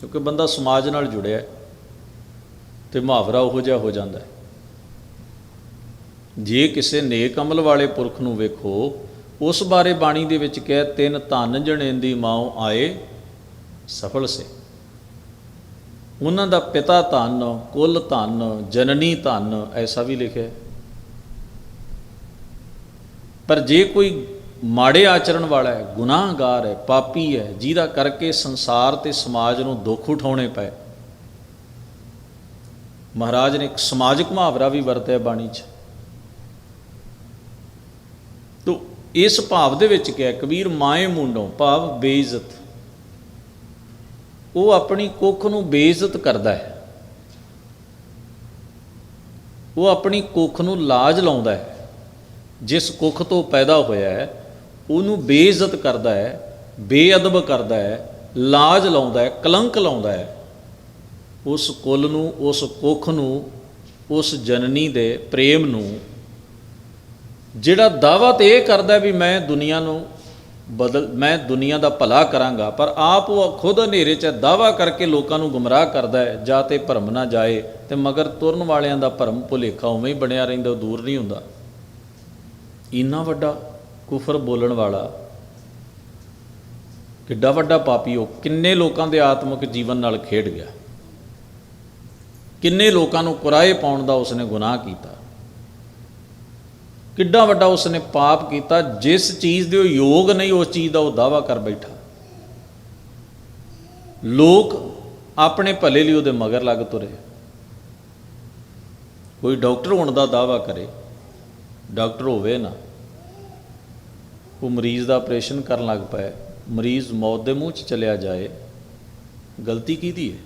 ਕਿਉਂਕਿ ਬੰਦਾ ਸਮਾਜ ਨਾਲ ਜੁੜਿਆ ਹੈ। ਤੇ ਮੁਹਾਵਰਾ ਉਹੋ ਜਿਹਾ ਹੋ ਜਾਂਦਾ ਹੈ। ਜੇ ਕਿਸੇ ਨੇਕ ਅਮਲ ਵਾਲੇ ਪੁਰਖ ਨੂੰ ਵੇਖੋ, ਉਸ ਬਾਰੇ ਬਾਣੀ ਦੇ ਵਿੱਚ ਕਿਹਾ, ਤਿੰਨ ਧਨ ਜਣੇਂਦੀ ਮਾਉ ਆਏ ਸਫਲ ਸੇ। ਉਹਨਾਂ ਦਾ ਪਿਤਾ ਧਨ, ਕੁੱਲ ਧਨ, ਜਨਨੀ ਧਨ, ਐਸਾ ਵੀ ਲਿਖਿਆ ਹੈ। ਪਰ ਜੇ ਕੋਈ ਮਾੜੇ ਆਚਰਣ ਵਾਲਾ ਹੈ, ਗੁਨਾਹਗਾਰ ਹੈ, ਪਾਪੀ ਹੈ, ਜਿਹਦਾ ਕਰਕੇ ਸੰਸਾਰ ਤੇ ਸਮਾਜ ਨੂੰ ਦੁੱਖ ਉਠਾਉਣੇ ਪਏ ਮਹਾਰਾਜ ਨੇ ਇੱਕ ਸਮਾਜਿਕ ਮੁਹਾਵਰਾ ਵੀ ਵਰਤਿਆ ਬਾਣੀ 'ਚ। ਤੋ ਇਸ ਭਾਵ ਦੇ ਵਿੱਚ ਕਿਹਾ, ਕਬੀਰ ਮਾਏ ਮੁੰਡੋਂ ਭਾਵ ਬੇਇੱਜ਼ਤ। ਉਹ ਆਪਣੀ ਕੁੱਖ ਨੂੰ ਬੇਇੱਜ਼ਤ ਕਰਦਾ ਹੈ। ਉਹ ਆਪਣੀ ਕੁੱਖ ਨੂੰ ਲਾਜ ਲਾਉਂਦਾ ਹੈ। ਜਿਸ ਕੁੱਖ ਤੋਂ ਪੈਦਾ ਹੋਇਆ ਹੈ, ਉਹਨੂੰ ਬੇਇੱਜ਼ਤ ਕਰਦਾ ਹੈ, ਬੇਅਦਬ ਕਰਦਾ ਹੈ, ਲਾਜ ਲਾਉਂਦਾ ਹੈ, ਕਲੰਕ ਲਾਉਂਦਾ ਹੈ। ਉਸ ਕੁੱਲ ਨੂੰ, ਉਸ ਕੁੱਖ ਨੂੰ, ਉਸ ਜਨਨੀ ਦੇ ਪ੍ਰੇਮ ਨੂੰ, ਜਿਹੜਾ ਦਾਵਾ ਤੇ ਇਹ ਕਰਦਾ ਵੀ ਮੈਂ ਦੁਨੀਆ ਨੂੰ ਬਦਲ, ਮੈਂ ਦੁਨੀਆ ਦਾ ਭਲਾ ਕਰਾਂਗਾ, ਪਰ ਆਪ ਉਹ ਖੁਦ ਹਨੇਰੇ 'ਚ ਦਾਵਾ ਕਰਕੇ ਲੋਕਾਂ ਨੂੰ ਗੁੰਮਰਾਹ ਕਰਦਾ ਹੈ, ਜਾਂ ਤੇ ਭਰਮ ਨਾ ਜਾਏ ਤੇ ਮਗਰ ਤੁਰਨ ਵਾਲਿਆਂ ਦਾ ਭਰਮ ਭੁਲੇਖਾ ਉਵੇਂ ਹੀ ਬਣਿਆ ਰਹਿੰਦਾ, ਉਹ ਦੂਰ ਨਹੀਂ ਹੁੰਦਾ। ਇੰਨਾ ਵੱਡਾ ਕੁਫਰ ਬੋਲਣ ਵਾਲਾ, ਕਿੱਡਾ ਵੱਡਾ ਪਾਪੀ ਉਹ, ਕਿੰਨੇ ਲੋਕਾਂ ਦੇ ਆਤਮਿਕ ਜੀਵਨ ਨਾਲ ਖੇਡ ਗਿਆ। ਕਿੰਨੇ ਲੋਕਾਂ ਨੂੰ ਕੁਰਾਏ ਪਾਉਣ ਦਾ ਉਸਨੇ ਗੁਨਾਹ ਕੀਤਾ। ਕਿੱਡਾ ਵੱਡਾ ਉਸਨੇ ਪਾਪ ਕੀਤਾ, ਜਿਸ ਚੀਜ਼ ਦੇ ਉਹ ਯੋਗ ਨਹੀਂ, ਉਸ ਚੀਜ਼ ਦਾ ਉਹ ਦਾਵਾ ਕਰ ਬੈਠਾ। ਲੋਕ ਆਪਣੇ ਭਲੇ ਲਈ ਉਹਦੇ ਮਗਰ ਲੱਗ ਤੁਰੇ। ਕੋਈ ਡਾਕਟਰ ਹੋਣ ਦਾ ਦਾਵਾ ਕਰੇ, ਡਾਕਟਰ ਹੋਵੇ ਨਾ, ਉਹ ਮਰੀਜ਼ ਦਾ ਆਪਰੇਸ਼ਨ ਕਰਨ ਲੱਗ ਪਏ, ਮਰੀਜ਼ ਮੌਤ ਦੇ ਮੂੰਹ 'ਚ ਚਲਿਆ ਜਾਏ, ਗਲਤੀ ਕਿਹਦੀ ਹੈ?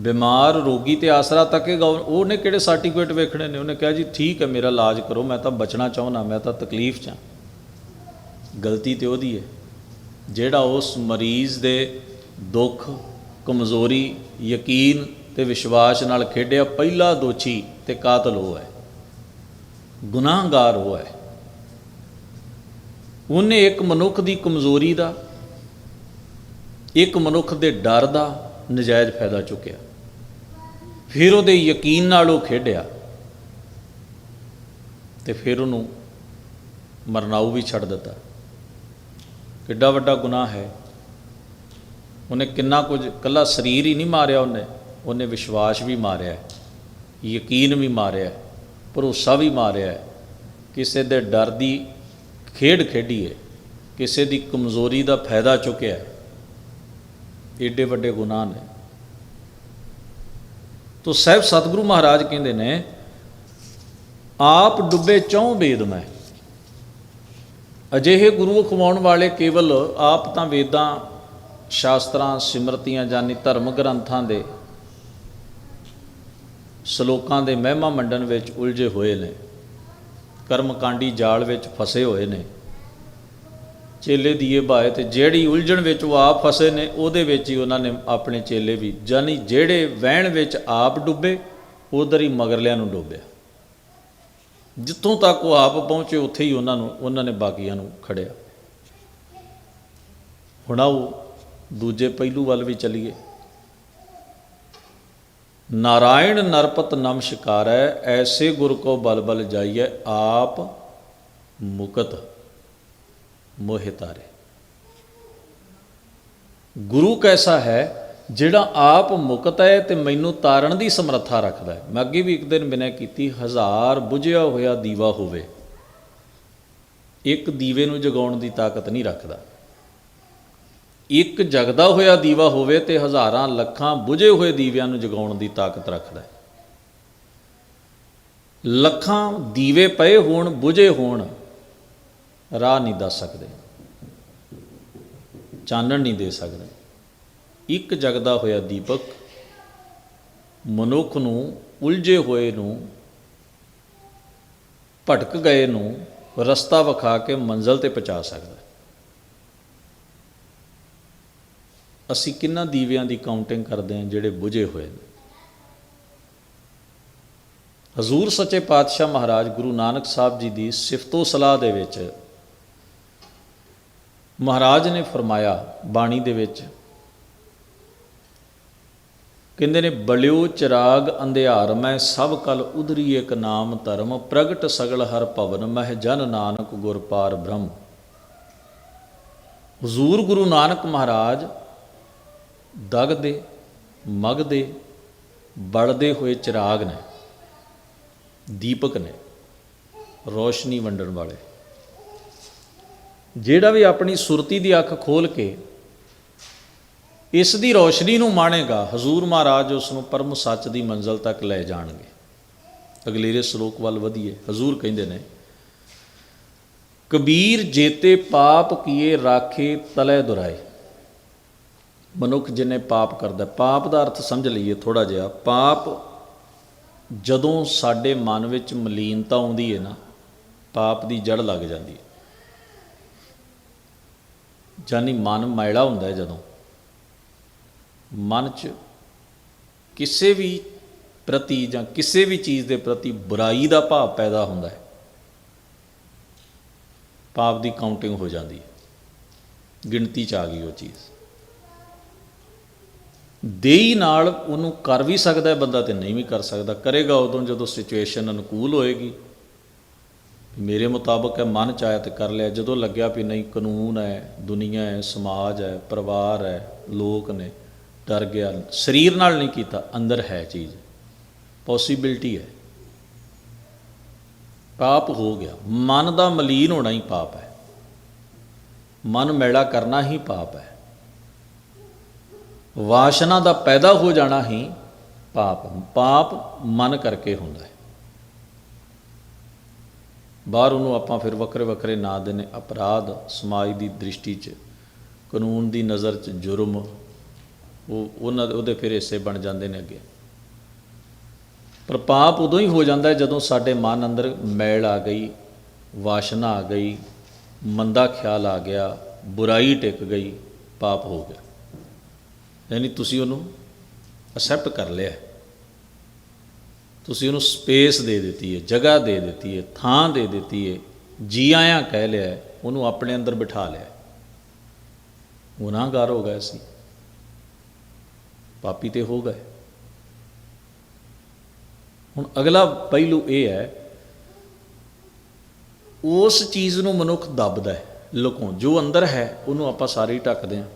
ਬਿਮਾਰ, ਰੋਗੀ ਤੇ ਆਸਰਾ ਤੱਕੇਗਾ ਉਹਨੇ ਕਿਹੜੇ ਸਰਟੀਫਿਕੇਟ ਵੇਖਣੇ ਨੇ? ਉਹਨੇ ਕਿਹਾ ਜੀ, ਠੀਕ ਹੈ, ਮੇਰਾ ਇਲਾਜ ਕਰੋ, ਮੈਂ ਤਾਂ ਬਚਣਾ ਚਾਹੁੰਦਾ, ਮੈਂ ਤਾਂ ਤਕਲੀਫ 'ਚ ਹਾਂ। ਗਲਤੀ ਤੇ ਉਹਦੀ ਹੈ। ਜਿਹੜਾ ਉਸ ਮਰੀਜ਼ ਦੇ ਦੁੱਖ, ਕਮਜ਼ੋਰੀ, ਯਕੀਨ ਤੇ ਵਿਸ਼ਵਾਸ ਨਾਲ ਖੇਡਿਆ, ਪਹਿਲਾ ਦੋਸ਼ੀ ਤੇ ਕਾਤਲ ਉਹ ਹੈ। ਗੁਨਾਹਗਾਰ ਉਹ ਹੈ। ਉਹਨੇ ਇੱਕ ਮਨੁੱਖ ਦੀ ਕਮਜ਼ੋਰੀ ਦਾ, ਇੱਕ ਮਨੁੱਖ ਦੇ ਡਰ ਦਾ ਨਜਾਇਜ਼ ਫਾਇਦਾ ਚੁੱਕਿਆ। ਫਿਰ ਉਹਦੇ ਯਕੀਨ ਨਾਲ ਉਹ ਖੇਡਿਆ ਤੇ ਫਿਰ ਉਹਨੂੰ ਮਰਨਾਊ ਵੀ ਛੱਡ ਦਿੱਤਾ। ਕਿੱਡਾ ਵੱਡਾ ਗੁਨਾਹ ਹੈ। ਉਹਨੇ ਕਿੰਨਾ ਕੁਝ ਕੱਲਾ ਸਰੀਰ ਹੀ ਨਹੀਂ ਮਾਰਿਆ ਉਹਨੇ ਉਹਨੇ ਵਿਸ਼ਵਾਸ ਵੀ ਮਾਰਿਆ, ਯਕੀਨ ਵੀ ਮਾਰਿਆ, ਭਰੋਸਾ ਵੀ ਮਾਰਿਆ। ਕਿਸੇ ਦੇ ਡਰ ਦੀ ਖੇਡ ਖੇਡੀ ਹੈ, ਕਿਸੇ ਦੀ ਕਮਜ਼ੋਰੀ ਦਾ ਫਾਇਦਾ ਚੁੱਕਿਆ। ਏਡੇ ਵੱਡੇ ਗੁਨਾਹ ਨੇ। ਤੋ ਸਹਿਬ ਸਤਿਗੁਰੂ ਮਹਾਰਾਜ ਕਹਿੰਦੇ ਨੇ, ਆਪ ਡੁੱਬੇ ਚੌਂ ਵੇਦ ਮੈਂ। ਅਜਿਹੇ ਗੁਰੂ ਖਵਾਉਣ ਵਾਲੇ ਕੇਵਲ ਆਪ ਤਾਂ ਵੇਦਾਂ, ਸ਼ਾਸਤਰਾਂ, ਸਿਮਰਤੀਆਂ ਜਾਨੀ ਧਰਮ ਗ੍ਰੰਥਾਂ ਦੇ ਸ਼ਲੋਕਾਂ ਦੇ ਮਹਿਮਾ ਮੰਡਨ ਵਿੱਚ ਉਲਝੇ ਹੋਏ ਨੇ। ਕਰਮਕਾਂਡੀ ਜਾਲ ਵਿੱਚ ਫਸੇ ਹੋਏ ਨੇ। ਚੇਲੇ ਦੀਏ ਭਾਏ ਤੇ ਜਿਹੜੀ ਉਲਝਣ ਵਿੱਚ ਉਹ ਆਪ ਫਸੇ ਨੇ, ਉਹਦੇ ਵਿੱਚ ਹੀ ਉਹਨਾਂ ਨੇ ਆਪਣੇ ਚੇਲੇ ਵੀ ਜਾਨੀ ਜਿਹੜੇ ਵਹਿਣ ਵਿੱਚ ਆਪ ਡੁੱਬੇ, ਉਧਰ ਹੀ ਮਗਰਲਿਆਂ ਨੂੰ ਡੁੱਬਿਆ। ਜਿੱਥੋਂ ਤੱਕ ਉਹ ਆਪ ਪਹੁੰਚੇ, ਉੱਥੇ ਹੀ ਉਹਨਾਂ ਨੂੰ, ਉਹਨਾਂ ਨੇ ਬਾਕੀਆਂ ਨੂੰ ਖੜਿਆ। ਹੁਣ ਆਓ ਦੂਜੇ ਪਹਿਲੂ ਵੱਲ ਵੀ ਚਲੀਏ। ਨਾਰਾਇਣ ਨਰਪਤ ਨਮ ਨਮਸਕਾਰੈ ਐਸੇ ਗੁਰ ਕੋ ਬਲ ਬਲ ਜਾਈਐ, ਆਪ ਮੁਕਤ। ਮੋਹਿ ਤਾਰੇ। ਗੁਰੂ ਕੈਸਾ ਹੈ ਜਿਹੜਾ ਆਪ ਮੁਕਤ ਹੈ ਤੇ ਮੈਨੂੰ ਤਾਰਨ ਦੀ ਸਮਰੱਥਾ ਰੱਖਦਾ ਹੈ। ਮੈਂ ਅੱਗੇ ਵੀ ਇੱਕ ਦਿਨ ਬਿਨੈ ਕੀਤੀ, ਹਜ਼ਾਰ ਬੁਝਿਆ ਹੋਇਆ ਦੀਵਾ ਹੋਵੇ, ਇੱਕ ਦੀਵੇ ਨੂੰ ਜਗਾਉਣ ਦੀ ਤਾਕਤ ਨਹੀਂ ਰੱਖਦਾ। ਇੱਕ ਜਗਦਾ ਹੋਇਆ ਦੀਵਾ ਹੋਵੇ ਤੇ ਹਜ਼ਾਰਾਂ ਲੱਖਾਂ ਬੁਝੇ ਹੋਏ ਦੀਵਿਆਂ ਨੂੰ ਜਗਾਉਣ ਦੀ ਤਾਕਤ ਰੱਖਦਾ ਹੈ। ਲੱਖਾਂ ਦੀਵੇ ਪਏ ਹੋਣ, ਬੁਝੇ ਹੋਣ ਰਾਹ ਨਹੀਂ ਦੱਸ ਸਕਦੇ, ਚਾਨਣ ਨਹੀਂ ਦੇ ਸਕਦੇ। ਇੱਕ ਜਗਦਾ ਹੋਇਆ ਦੀਪਕ, ਮਨੁੱਖ ਨੂੰ ਉਲਝੇ ਹੋਏ ਨੂੰ, ਭਟਕ ਗਏ ਨੂੰ ਰਸਤਾ ਵਿਖਾ ਕੇ ਮੰਜ਼ਲ ਤੇ ਪਹੁੰਚਾ ਸਕਦਾ ਅਸੀਂ ਕਿੰਨਾ ਦੀਵਿਆਂ ਦੀ ਕਾਊਂਟਿੰਗ ਕਰਦੇ ਹਾਂ ਜਿਹੜੇ ਬੁਝੇ ਹੋਏ ਨੇ? ਹਜ਼ੂਰ ਸੱਚੇ ਪਾਤਸ਼ਾਹ ਮਹਾਰਾਜ ਗੁਰੂ ਨਾਨਕ ਸਾਹਿਬ ਜੀ ਦੀ ਸਿਫਤੋ ਸਲਾਹ ਦੇ ਵਿੱਚ ਮਹਾਰਾਜ ਨੇ ਫਰਮਾਇਆ ਬਾਣੀ ਦੇ ਵਿੱਚ। ਕਹਿੰਦੇ ਨੇ, ਬਲਿਓ ਚਿਰਾਗ ਅੰਧਿਆਰ, ਮੈਂ ਸਭ ਕਲ ਉਧਰੀ ਇੱਕ ਨਾਮ ਧਰਮ, ਪ੍ਰਗਟ ਸਗਲ ਹਰ ਭਵਨ, ਮਹਿ ਜਨ ਨਾਨਕ ਗੁਰ ਪਾਰ ਬ੍ਰਹਮ। ਹਜ਼ੂਰ ਗੁਰੂ ਨਾਨਕ ਮਹਾਰਾਜ ਦਗਦੇ, ਮਗਦੇ, ਬਲਦੇ ਹੋਏ ਚਿਰਾਗ ਨੇ, ਦੀਪਕ ਨੇ, ਰੋਸ਼ਨੀ ਵੰਡਣ ਵਾਲੇ। ਜਿਹੜਾ ਵੀ ਆਪਣੀ ਸੁਰਤੀ ਦੀ ਅੱਖ ਖੋਲ ਕੇ ਇਸ ਦੀ ਰੋਸ਼ਨੀ ਨੂੰ ਮਾਣੇਗਾ, ਹਜ਼ੂਰ ਮਹਾਰਾਜ ਉਸ ਨੂੰ ਪਰਮ ਸੱਚ ਦੀ ਮੰਜ਼ਲ ਤੱਕ ਲੈ ਜਾਣਗੇ। ਅਗਲੇਰੇ ਸ਼ਲੋਕ ਵੱਲ ਵਧੀਏ, ਹਜ਼ੂਰ ਕਹਿੰਦੇ ਨੇ, ਕਬੀਰ ਜੇਤੇ ਪਾਪ ਕੀਏ ਰਾਖੇ ਤਲੇ ਦੁਰਾਏ। ਮਨੁੱਖ ਜਿਨੇ ਪਾਪ ਕਰਦਾ, ਪਾਪ ਦਾ ਅਰਥ ਸਮਝ ਲਈਏ ਥੋੜਾ ਜਿਹਾ, ਪਾਪ ਜਦੋਂ ਸਾਡੇ ਮਨ ਵਿੱਚ ਮਲੀਨਤਾ ਆਉਂਦੀ ਹੈ ਨਾ, ਪਾਪ ਦੀ ਜੜ ਲੱਗ ਜਾਂਦੀ ਹੈ ਜਾਨੀ ਮਨ ਮੈਲਾ ਹੁੰਦਾ ਹੈ ਜਦੋਂ। ਮਨ 'ਚ ਕਿਸੇ ਵੀ ਪ੍ਰਤੀ ਜਾਂ ਕਿਸੇ ਵੀ ਚੀਜ਼ ਦੇ ਪ੍ਰਤੀ ਬੁਰਾਈ ਦਾ ਭਾਵ ਪੈਦਾ ਹੁੰਦਾ ਹੈ। ਪਾਪ ਦੀ ਕਾਊਂਟਿੰਗ ਹੋ ਜਾਂਦੀ ਹੈ। ਗਿਣਤੀ 'ਚ ਆ ਗਈ ਉਹ ਚੀਜ਼। ਦੇਈ ਨਾਲ ਉਹਨੂੰ ਕਰ ਵੀ ਸਕਦਾ ਬੰਦਾ ਤੇ ਨਹੀਂ ਵੀ ਕਰ ਸਕਦਾ। ਕਰੇਗਾ ਉਦੋਂ ਜਦੋਂ ਸਿਚੁਏਸ਼ਨ ਅਨੁਕੂਲ ਹੋਏਗੀ। ਮੇਰੇ ਮੁਤਾਬਕ ਹੈ, ਮਨ ਚਾਹਿਆ ਤੇ ਕਰ ਲਿਆ। ਜਦੋਂ ਲੱਗਿਆ ਵੀ ਨਹੀਂ, ਕਾਨੂੰਨ ਹੈ, ਦੁਨੀਆ ਹੈ, ਸਮਾਜ ਹੈ, ਪਰਿਵਾਰ ਹੈ, ਲੋਕ ਨੇ, ਡਰ ਗਿਆ। ਸਰੀਰ ਨਾਲ ਨਹੀਂ ਕੀਤਾ, ਅੰਦਰ ਹੈ ਚੀਜ਼। ਪੋਸਿਬਿਲਿਟੀ ਹੈ। ਪਾਪ ਹੋ ਗਿਆ। ਮਨ ਦਾ ਮਲੀਨ ਹੋਣਾ ਹੀ ਪਾਪ ਹੈ। ਮਨ ਮੈਲਾ ਕਰਨਾ ਹੀ ਪਾਪ ਹੈ। ਵਾਸ਼ਨਾ ਦਾ ਪੈਦਾ ਹੋ ਜਾਣਾ ਹੀ ਪਾਪ। ਪਾਪ ਮਨ ਕਰਕੇ ਹੁੰਦਾ ਹੈ। ਬਾਹਰ ਉਹਨੂੰ ਆਪਾਂ ਫਿਰ ਵੱਖਰੇ ਵੱਖਰੇ ਨਾਂ ਦਿੰਨੇ ਅਪਰਾਧ, ਸਮਾਜ ਦੀ ਦ੍ਰਿਸ਼ਟੀ 'ਚ, ਕਾਨੂੰਨ ਦੀ ਨਜ਼ਰ 'ਚ ਜੁਰਮ, ਉਹ ਉਹਨਾਂ ਦੇ ਉਹਦੇ ਫਿਰ ਹਿੱਸੇ ਬਣ ਜਾਂਦੇ ਨੇ ਅੱਗੇ। ਪਰ ਪਾਪ ਉਦੋਂ ਹੀ ਹੋ ਜਾਂਦਾ ਜਦੋਂ ਸਾਡੇ ਮਨ ਅੰਦਰ ਮੈਲ ਆ ਗਈ, ਵਾਸ਼ਨਾ ਆ ਗਈ, ਮੰਦਾ ਖਿਆਲ ਆ ਗਿਆ, ਬੁਰਾਈ ਟਿਕ ਗਈ, ਪਾਪ ਹੋ ਗਿਆ। ਯਾਨੀ ਤੁਸੀਂ ਉਹਨੂੰ ਅਸੈਪਟ ਕਰ ਲਿਆ। ਤੁਸੀਂ ਉਹਨੂੰ ਸਪੇਸ ਦੇ ਦਿੱਤੀ ਹੈ, ਜਗ੍ਹਾ ਦੇ ਦਿੱਤੀ ਹੈ, ਥਾਂ ਦੇ ਦਿੱਤੀ ਹੈ ਜੀ ਆਇਆਂ ਕਹਿ ਲਿਆ ਉਹਨੂੰ ਆਪਣੇ ਅੰਦਰ ਬਿਠਾ ਲਿਆ ਗੁਨਾਹਗਾਰ ਹੋ ਗਏ ਸੀ ਪਾਪੀ ਤੇ ਹੋ ਗਏ। ਹੁਣ ਅਗਲਾ ਪਹਿਲੂ ਇਹ ਹੈ, ਉਸ ਚੀਜ਼ ਨੂੰ ਮਨੁੱਖ ਦੱਬਦਾ ਹੈ ਲੁਕੋ ਜੋ ਅੰਦਰ ਹੈ, ਉਹਨੂੰ ਆਪਾਂ ਸਾਰੇ ਹੀ ਢੱਕਦੇ ਹਾਂ।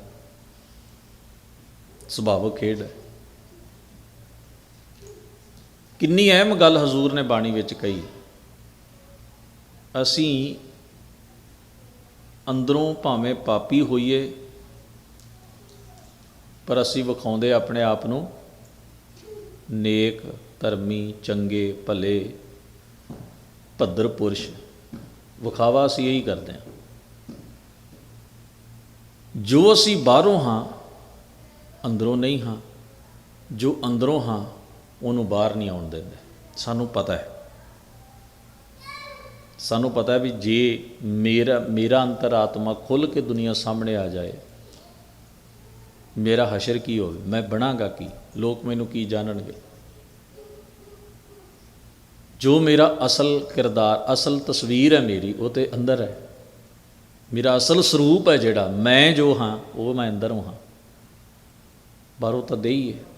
ਸੁਭਾਵਕ ਖੇਡ ਹੈ। ਕਿੰਨੀ ਅਹਿਮ ਗੱਲ ਹਜ਼ੂਰ ਨੇ ਬਾਣੀ ਵਿੱਚ ਕਹੀ। ਅਸੀਂ ਅੰਦਰੋਂ ਭਾਵੇਂ ਪਾਪੀ ਹੋਈਏ, ਪਰ ਅਸੀਂ ਵਿਖਾਉਂਦੇ ਆਪਣੇ ਆਪ ਨੂੰ ਨੇਕ, ਧਰਮੀ, ਚੰਗੇ, ਭਲੇ ਭੱਦਰ ਪੁਰਸ਼ ਵਿਖਾਵਾ ਅਸੀਂ ਇਹੀ ਕਰਦੇ ਹਾਂ। ਜੋ ਅਸੀਂ ਬਾਹਰੋਂ ਹਾਂ, ਅੰਦਰੋਂ ਨਹੀਂ ਹਾਂ, ਜੋ ਅੰਦਰੋਂ ਹਾਂ ਉਹਨੂੰ ਬਾਹਰ ਨਹੀਂ ਆਉਣ ਦਿੰਦੇ। ਸਾਨੂੰ ਪਤਾ ਹੈ। ਸਾਨੂੰ ਪਤਾ ਹੈ ਵੀ ਜੇ ਮੇਰਾ ਮੇਰਾ ਅੰਤਰਾਤਮਾ ਖੁੱਲ ਕੇ ਦੁਨੀਆ ਸਾਹਮਣੇ ਆ ਜਾਏ, ਮੇਰਾ ਹਸ਼ਰ ਕੀ ਹੋਵੇ? ਮੈਂ ਬਣਾਂਗਾ ਕੀ? ਲੋਕ ਮੈਨੂੰ ਕੀ ਜਾਣਨਗੇ? ਜੋ ਮੇਰਾ ਅਸਲ ਕਿਰਦਾਰ, ਅਸਲ ਤਸਵੀਰ ਹੈ ਮੇਰੀ, ਉਹ ਤੇ ਅੰਦਰ ਹੈ। ਮੇਰਾ ਅਸਲ ਸਰੂਪ ਹੈ ਜਿਹੜਾ, ਮੈਂ ਜੋ ਹਾਂ, ਉਹ ਮੈਂ ਅੰਦਰੋਂ ਹਾਂ। ਬਾਹਰੋਂ ਤਾਂ ਦੇਈ ਹੈ।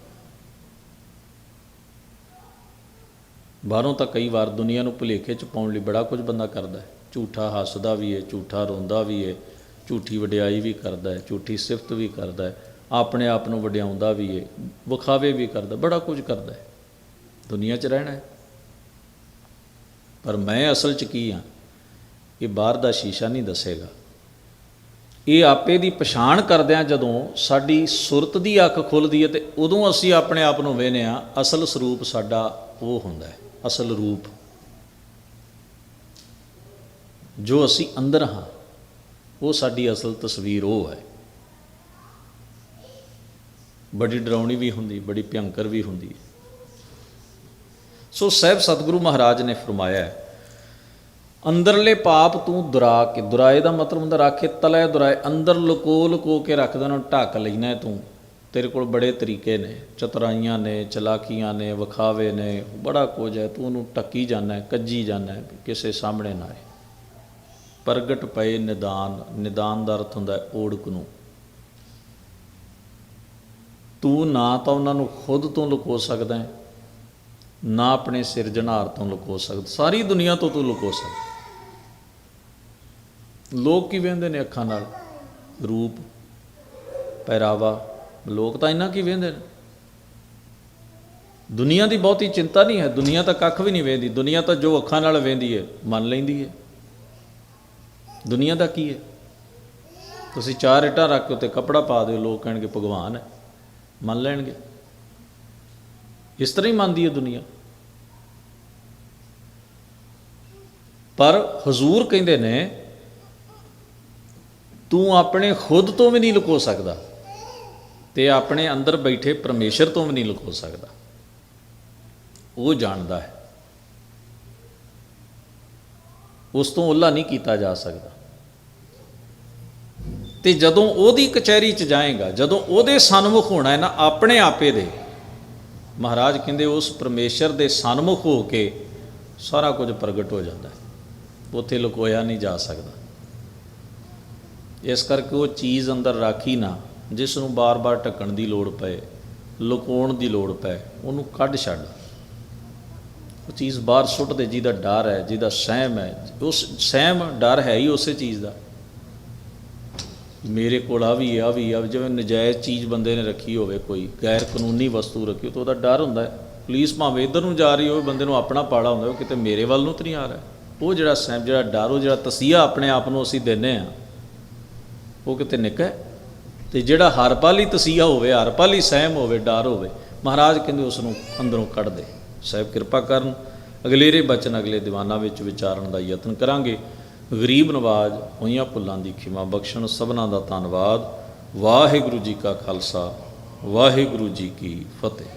ਬਾਹਰੋਂ ਤਾਂ ਕਈ ਵਾਰ ਦੁਨੀਆ ਨੂੰ ਭੁਲੇਖੇ ਚ ਪਾਉਣ ਲਈ ਬੜਾ ਕੁਝ ਬੰਦਾ ਕਰਦਾ ਹੈ। ਝੂਠਾ ਹੱਸਦਾ ਵੀ ਹੈ, ਝੂਠਾ ਰੋਂਦਾ ਵੀ ਹੈ, ਝੂਠੀ ਵਡਿਆਈ ਵੀ ਕਰਦਾ ਹੈ, ਝੂਠੀ ਸਿਫਤ ਵੀ ਕਰਦਾ ਹੈ, ਆਪਣੇ ਆਪ ਨੂੰ ਵਡਿਆਉਂਦਾ ਵੀ ਹੈ, ਵਿਖਾਵੇ ਵੀ ਕਰਦਾ ਬੜਾ ਕੁਝ ਕਰਦਾ ਹੈ। ਦੁਨੀਆ 'ਚ ਰਹਿਣਾ ਹੈ। ਪਰ ਮੈਂ ਅਸਲ 'ਚ ਕੀ ਹਾਂ? ਇਹ ਬਾਹਰ ਦਾ ਸ਼ੀਸ਼ਾ ਨਹੀਂ ਦੱਸੇਗਾ। ਇਹ ਆਪੇ ਦੀ ਪਛਾਣ ਕਰਦਿਆਂ ਜਦੋਂ ਸਾਡੀ ਸੁਰਤ ਦੀ ਅੱਖ ਖੁੱਲਦੀ ਹੈ ਤੇ ਉਦੋਂ ਅਸੀਂ ਆਪਣੇ ਆਪ ਨੂੰ ਵੇਖਦੇ ਹਾਂ, ਅਸਲ ਸਰੂਪ ਸਾਡਾ ਉਹ ਹੁੰਦਾ ਹੈ। ਅਸਲ ਰੂਪ। ਜੋ ਅਸੀਂ ਅੰਦਰ ਹਾਂ, ਉਹ ਸਾਡੀ ਅਸਲ ਤਸਵੀਰ ਉਹ ਹੈ। ਬੜੀ ਡਰਾਉਣੀ ਵੀ ਹੁੰਦੀ, ਬੜੀ ਭਿਅੰਕਰ ਵੀ ਹੁੰਦੀ ਹੈ। ਸੋ ਸਹਿਬ ਸਤਿਗੁਰੂ ਮਹਾਰਾਜ ਨੇ ਫਰਮਾਇਆ ਹੈ, ਅੰਦਰਲੇ ਪਾਪ ਤੂੰ ਦੁਰਾ ਕੇ ਦੁਰਾਏ ਦਾ ਮਤਲਬ ਹੁੰਦਾ ਰੱਖੇ ਤਲੇ ਦੁਰਾਏ ਅੰਦਰ ਲੁਕੋ ਲੁਕੋ ਕੇ ਰੱਖਦਾ ਦੇਣਾ, ਢੱਕ ਲੈਣਾ ਹੈ ਤੂੰ। ਤੇਰੇ ਕੋਲ ਬੜੇ ਤਰੀਕੇ ਨੇ, ਚਤਰਾਈਆਂ ਨੇ, ਚਲਾਕੀਆਂ ਨੇ, ਵਿਖਾਵੇ ਨੇ, ਬੜਾ ਕੁਝ ਹੈ, ਤੂੰ ਉਹਨੂੰ ਟੱਕੀ ਜਾਂਦਾ ਕੱਜੀ ਜਾਂਦਾ ਕਿਸੇ ਸਾਹਮਣੇ ਨਾ ਆਏ। ਪ੍ਰਗਟ ਪਏ ਨਿਦਾਨ ਨਿਦਾਨ ਦਾ ਅਰਥ ਹੁੰਦਾ ਓੜਕ ਨੂੰ। ਤੂੰ ਨਾ ਤਾਂ ਉਹਨਾਂ ਨੂੰ ਖੁਦ ਤੋਂ ਲੁਕੋ ਸਕਦਾ ਹੈ, ਨਾ ਆਪਣੇ ਸਿਰਜਣਹਾਰ ਤੋਂ ਲੁਕੋ ਸਕਦਾ, ਸਾਰੀ ਦੁਨੀਆ ਤੋਂ ਤੂੰ ਲੁਕੋ ਸਕਦਾ ਲੋਕ ਕੀ ਵੇਂਦੇ ਨੇ ਅੱਖਾਂ ਨਾਲ? ਰੂਪ, ਪਹਿਰਾਵਾ ਲੋਕ ਤਾਂ ਇੰਨਾ ਕੀ ਵੇਂਦੇ ਨੇ? ਦੁਨੀਆ ਦੀ ਬਹੁਤੀ ਚਿੰਤਾ ਨਹੀਂ ਹੈ। ਦੁਨੀਆ ਤਾਂ ਕੱਖ ਵੀ ਨਹੀਂ ਵੇਂਦੀ ਦੁਨੀਆ ਤਾਂ ਜੋ ਅੱਖਾਂ ਨਾਲ ਵੇਂਦੀ ਹੈ, ਮੰਨ ਲੈਂਦੀ ਹੈ। ਦੁਨੀਆ ਦਾ ਕੀ ਹੈ? ਤੁਸੀਂ ਚਾਰ ਇੱਟਾਂ ਰੱਖ ਕੇ ਉੱਤੇ ਕੱਪੜਾ ਪਾ ਦਿਓ, ਲੋਕ ਕਹਿਣਗੇ ਭਗਵਾਨ ਹੈ। ਮੰਨ ਲੈਣਗੇ। ਇਸ ਤਰ੍ਹਾਂ ਹੀ ਮੰਨਦੀ ਹੈ ਦੁਨੀਆ। ਪਰ ਹਜ਼ੂਰ ਕਹਿੰਦੇ ਨੇ, ਤੂੰ ਆਪਣੇ ਖੁਦ ਤੋਂ ਵੀ ਨਹੀਂ ਲੁਕੋ ਸਕਦਾ। ਤੇ ਆਪਣੇ ਅੰਦਰ ਬੈਠੇ ਪਰਮੇਸ਼ਰ ਤੋਂ ਵੀ ਨਹੀਂ ਲੁਕੋ ਸਕਦਾ। ਉਹ ਜਾਣਦਾ ਹੈ। ਉਸ ਤੋਂ ਉੱਲਾ ਨਹੀਂ ਕੀਤਾ ਜਾ ਸਕਦਾ। ਤੇ ਜਦੋਂ ਉਹਦੀ ਕਚਹਿਰੀ 'ਚ ਜਾਏਗਾ, ਜਦੋਂ ਉਹਦੇ ਸਨਮੁਖ ਹੋਣਾ ਹੈ ਨਾ ਆਪਣੇ ਆਪੇ ਦੇ, ਮਹਾਰਾਜ ਕਹਿੰਦੇ ਉਸ ਪਰਮੇਸ਼ਰ ਦੇ ਸਨਮੁਖ ਹੋ ਕੇ ਸਾਰਾ ਕੁਝ ਪ੍ਰਗਟ ਹੋ ਜਾਂਦਾ ਹੈ। ਉੱਥੇ ਲੁਕੋਇਆ ਨਹੀਂ ਜਾ ਸਕਦਾ। ਇਸ ਕਰਕੇ ਉਹ ਚੀਜ਼ ਅੰਦਰ ਰਾਖੀ ਨਾ। ਜਿਸ ਨੂੰ ਬਾਰ-ਬਾਰ ਢੱਕਣ ਦੀ ਲੋੜ ਪਏ ਲੁਕਾਉਣ ਦੀ ਲੋੜ ਪਏ ਉਹਨੂੰ ਕੱਢ ਛੱਡ। ਉਹ ਚੀਜ਼ ਬਾਹਰ ਸੁੱਟ ਦੇ ਜਿਹਦਾ ਡਰ ਹੈ ਜਿਹਦਾ ਸਹਿਮ ਹੈ ਉਸ ਸਹਿਮ ਡਰ ਹੈ ਹੀ ਉਸੇ ਚੀਜ਼ ਦਾ। ਮੇਰੇ ਕੋਲ ਆ ਵੀ ਆ ਵੀ ਆ ਵੀ, ਜਿਵੇਂ ਨਜਾਇਜ਼ ਚੀਜ਼ ਬੰਦੇ ਨੇ ਰੱਖੀ ਹੋਵੇ ਕੋਈ ਗੈਰ ਕਾਨੂੰਨੀ ਵਸਤੂ ਰੱਖੀ ਤਾਂ ਉਹਦਾ ਡਰ ਹੁੰਦਾ ਹੈ। ਪੁਲਿਸ ਭਾਵੇਂ ਇੱਧਰ ਨੂੰ ਜਾ ਰਹੀ ਹੋਵੇ ਬੰਦੇ ਨੂੰ ਆਪਣਾ ਪਾੜਾ ਹੁੰਦਾ ਉਹ ਕਿਤੇ ਮੇਰੇ ਵੱਲ ਨੂੰ ਤਾਂ ਨਹੀਂ ਆ ਰਿਹਾ। ਉਹ ਜਿਹੜਾ ਸਹਿਮ ਜਿਹੜਾ ਡਰ ਉਹ ਜਿਹੜਾ ਤਸੀਹਾ ਆਪਣੇ ਆਪ ਨੂੰ ਅਸੀਂ ਦਿੰਨੇ ਆ ਉਹ ਕਿਤੇ ਨਿੱਕਾ ਤੇ ਜਿਹੜਾ ਹਰ ਪਲ ਹੀ ਤਸੀਹਾ ਹੋਵੇ, ਹਰ ਪਲ ਹੀ ਸਹਿਮ ਹੋਵੇ, ਡਰ ਹੋਵੇ, ਮਹਾਰਾਜ ਕਹਿੰਦੇ ਉਸ ਨੂੰ ਅੰਦਰੋਂ ਕੱਢ ਦੇ। ਸਾਹਿਬ ਕਿਰਪਾ ਕਰਨ, ਅਗਲੇਰੇ ਬਚਨ ਅਗਲੇ ਦੀਵਾਨਾਂ ਵਿੱਚ ਵਿਚਾਰਨ ਦਾ ਯਤਨ ਕਰਾਂਗੇ। ਗਰੀਬ ਨਵਾਜ, ਹੋਈਆਂ ਭੁੱਲਾਂ ਦੀ ਖਿਮਾ ਬਖਸ਼ਣ, ਸਭਨਾਂ ਦਾ ਧੰਨਵਾਦ। ਵਾਹਿਗੁਰੂ ਜੀ ਕਾ ਖਾਲਸਾ, ਵਾਹਿਗੁਰੂ ਜੀ ਕੀ ਫਤਿਹ।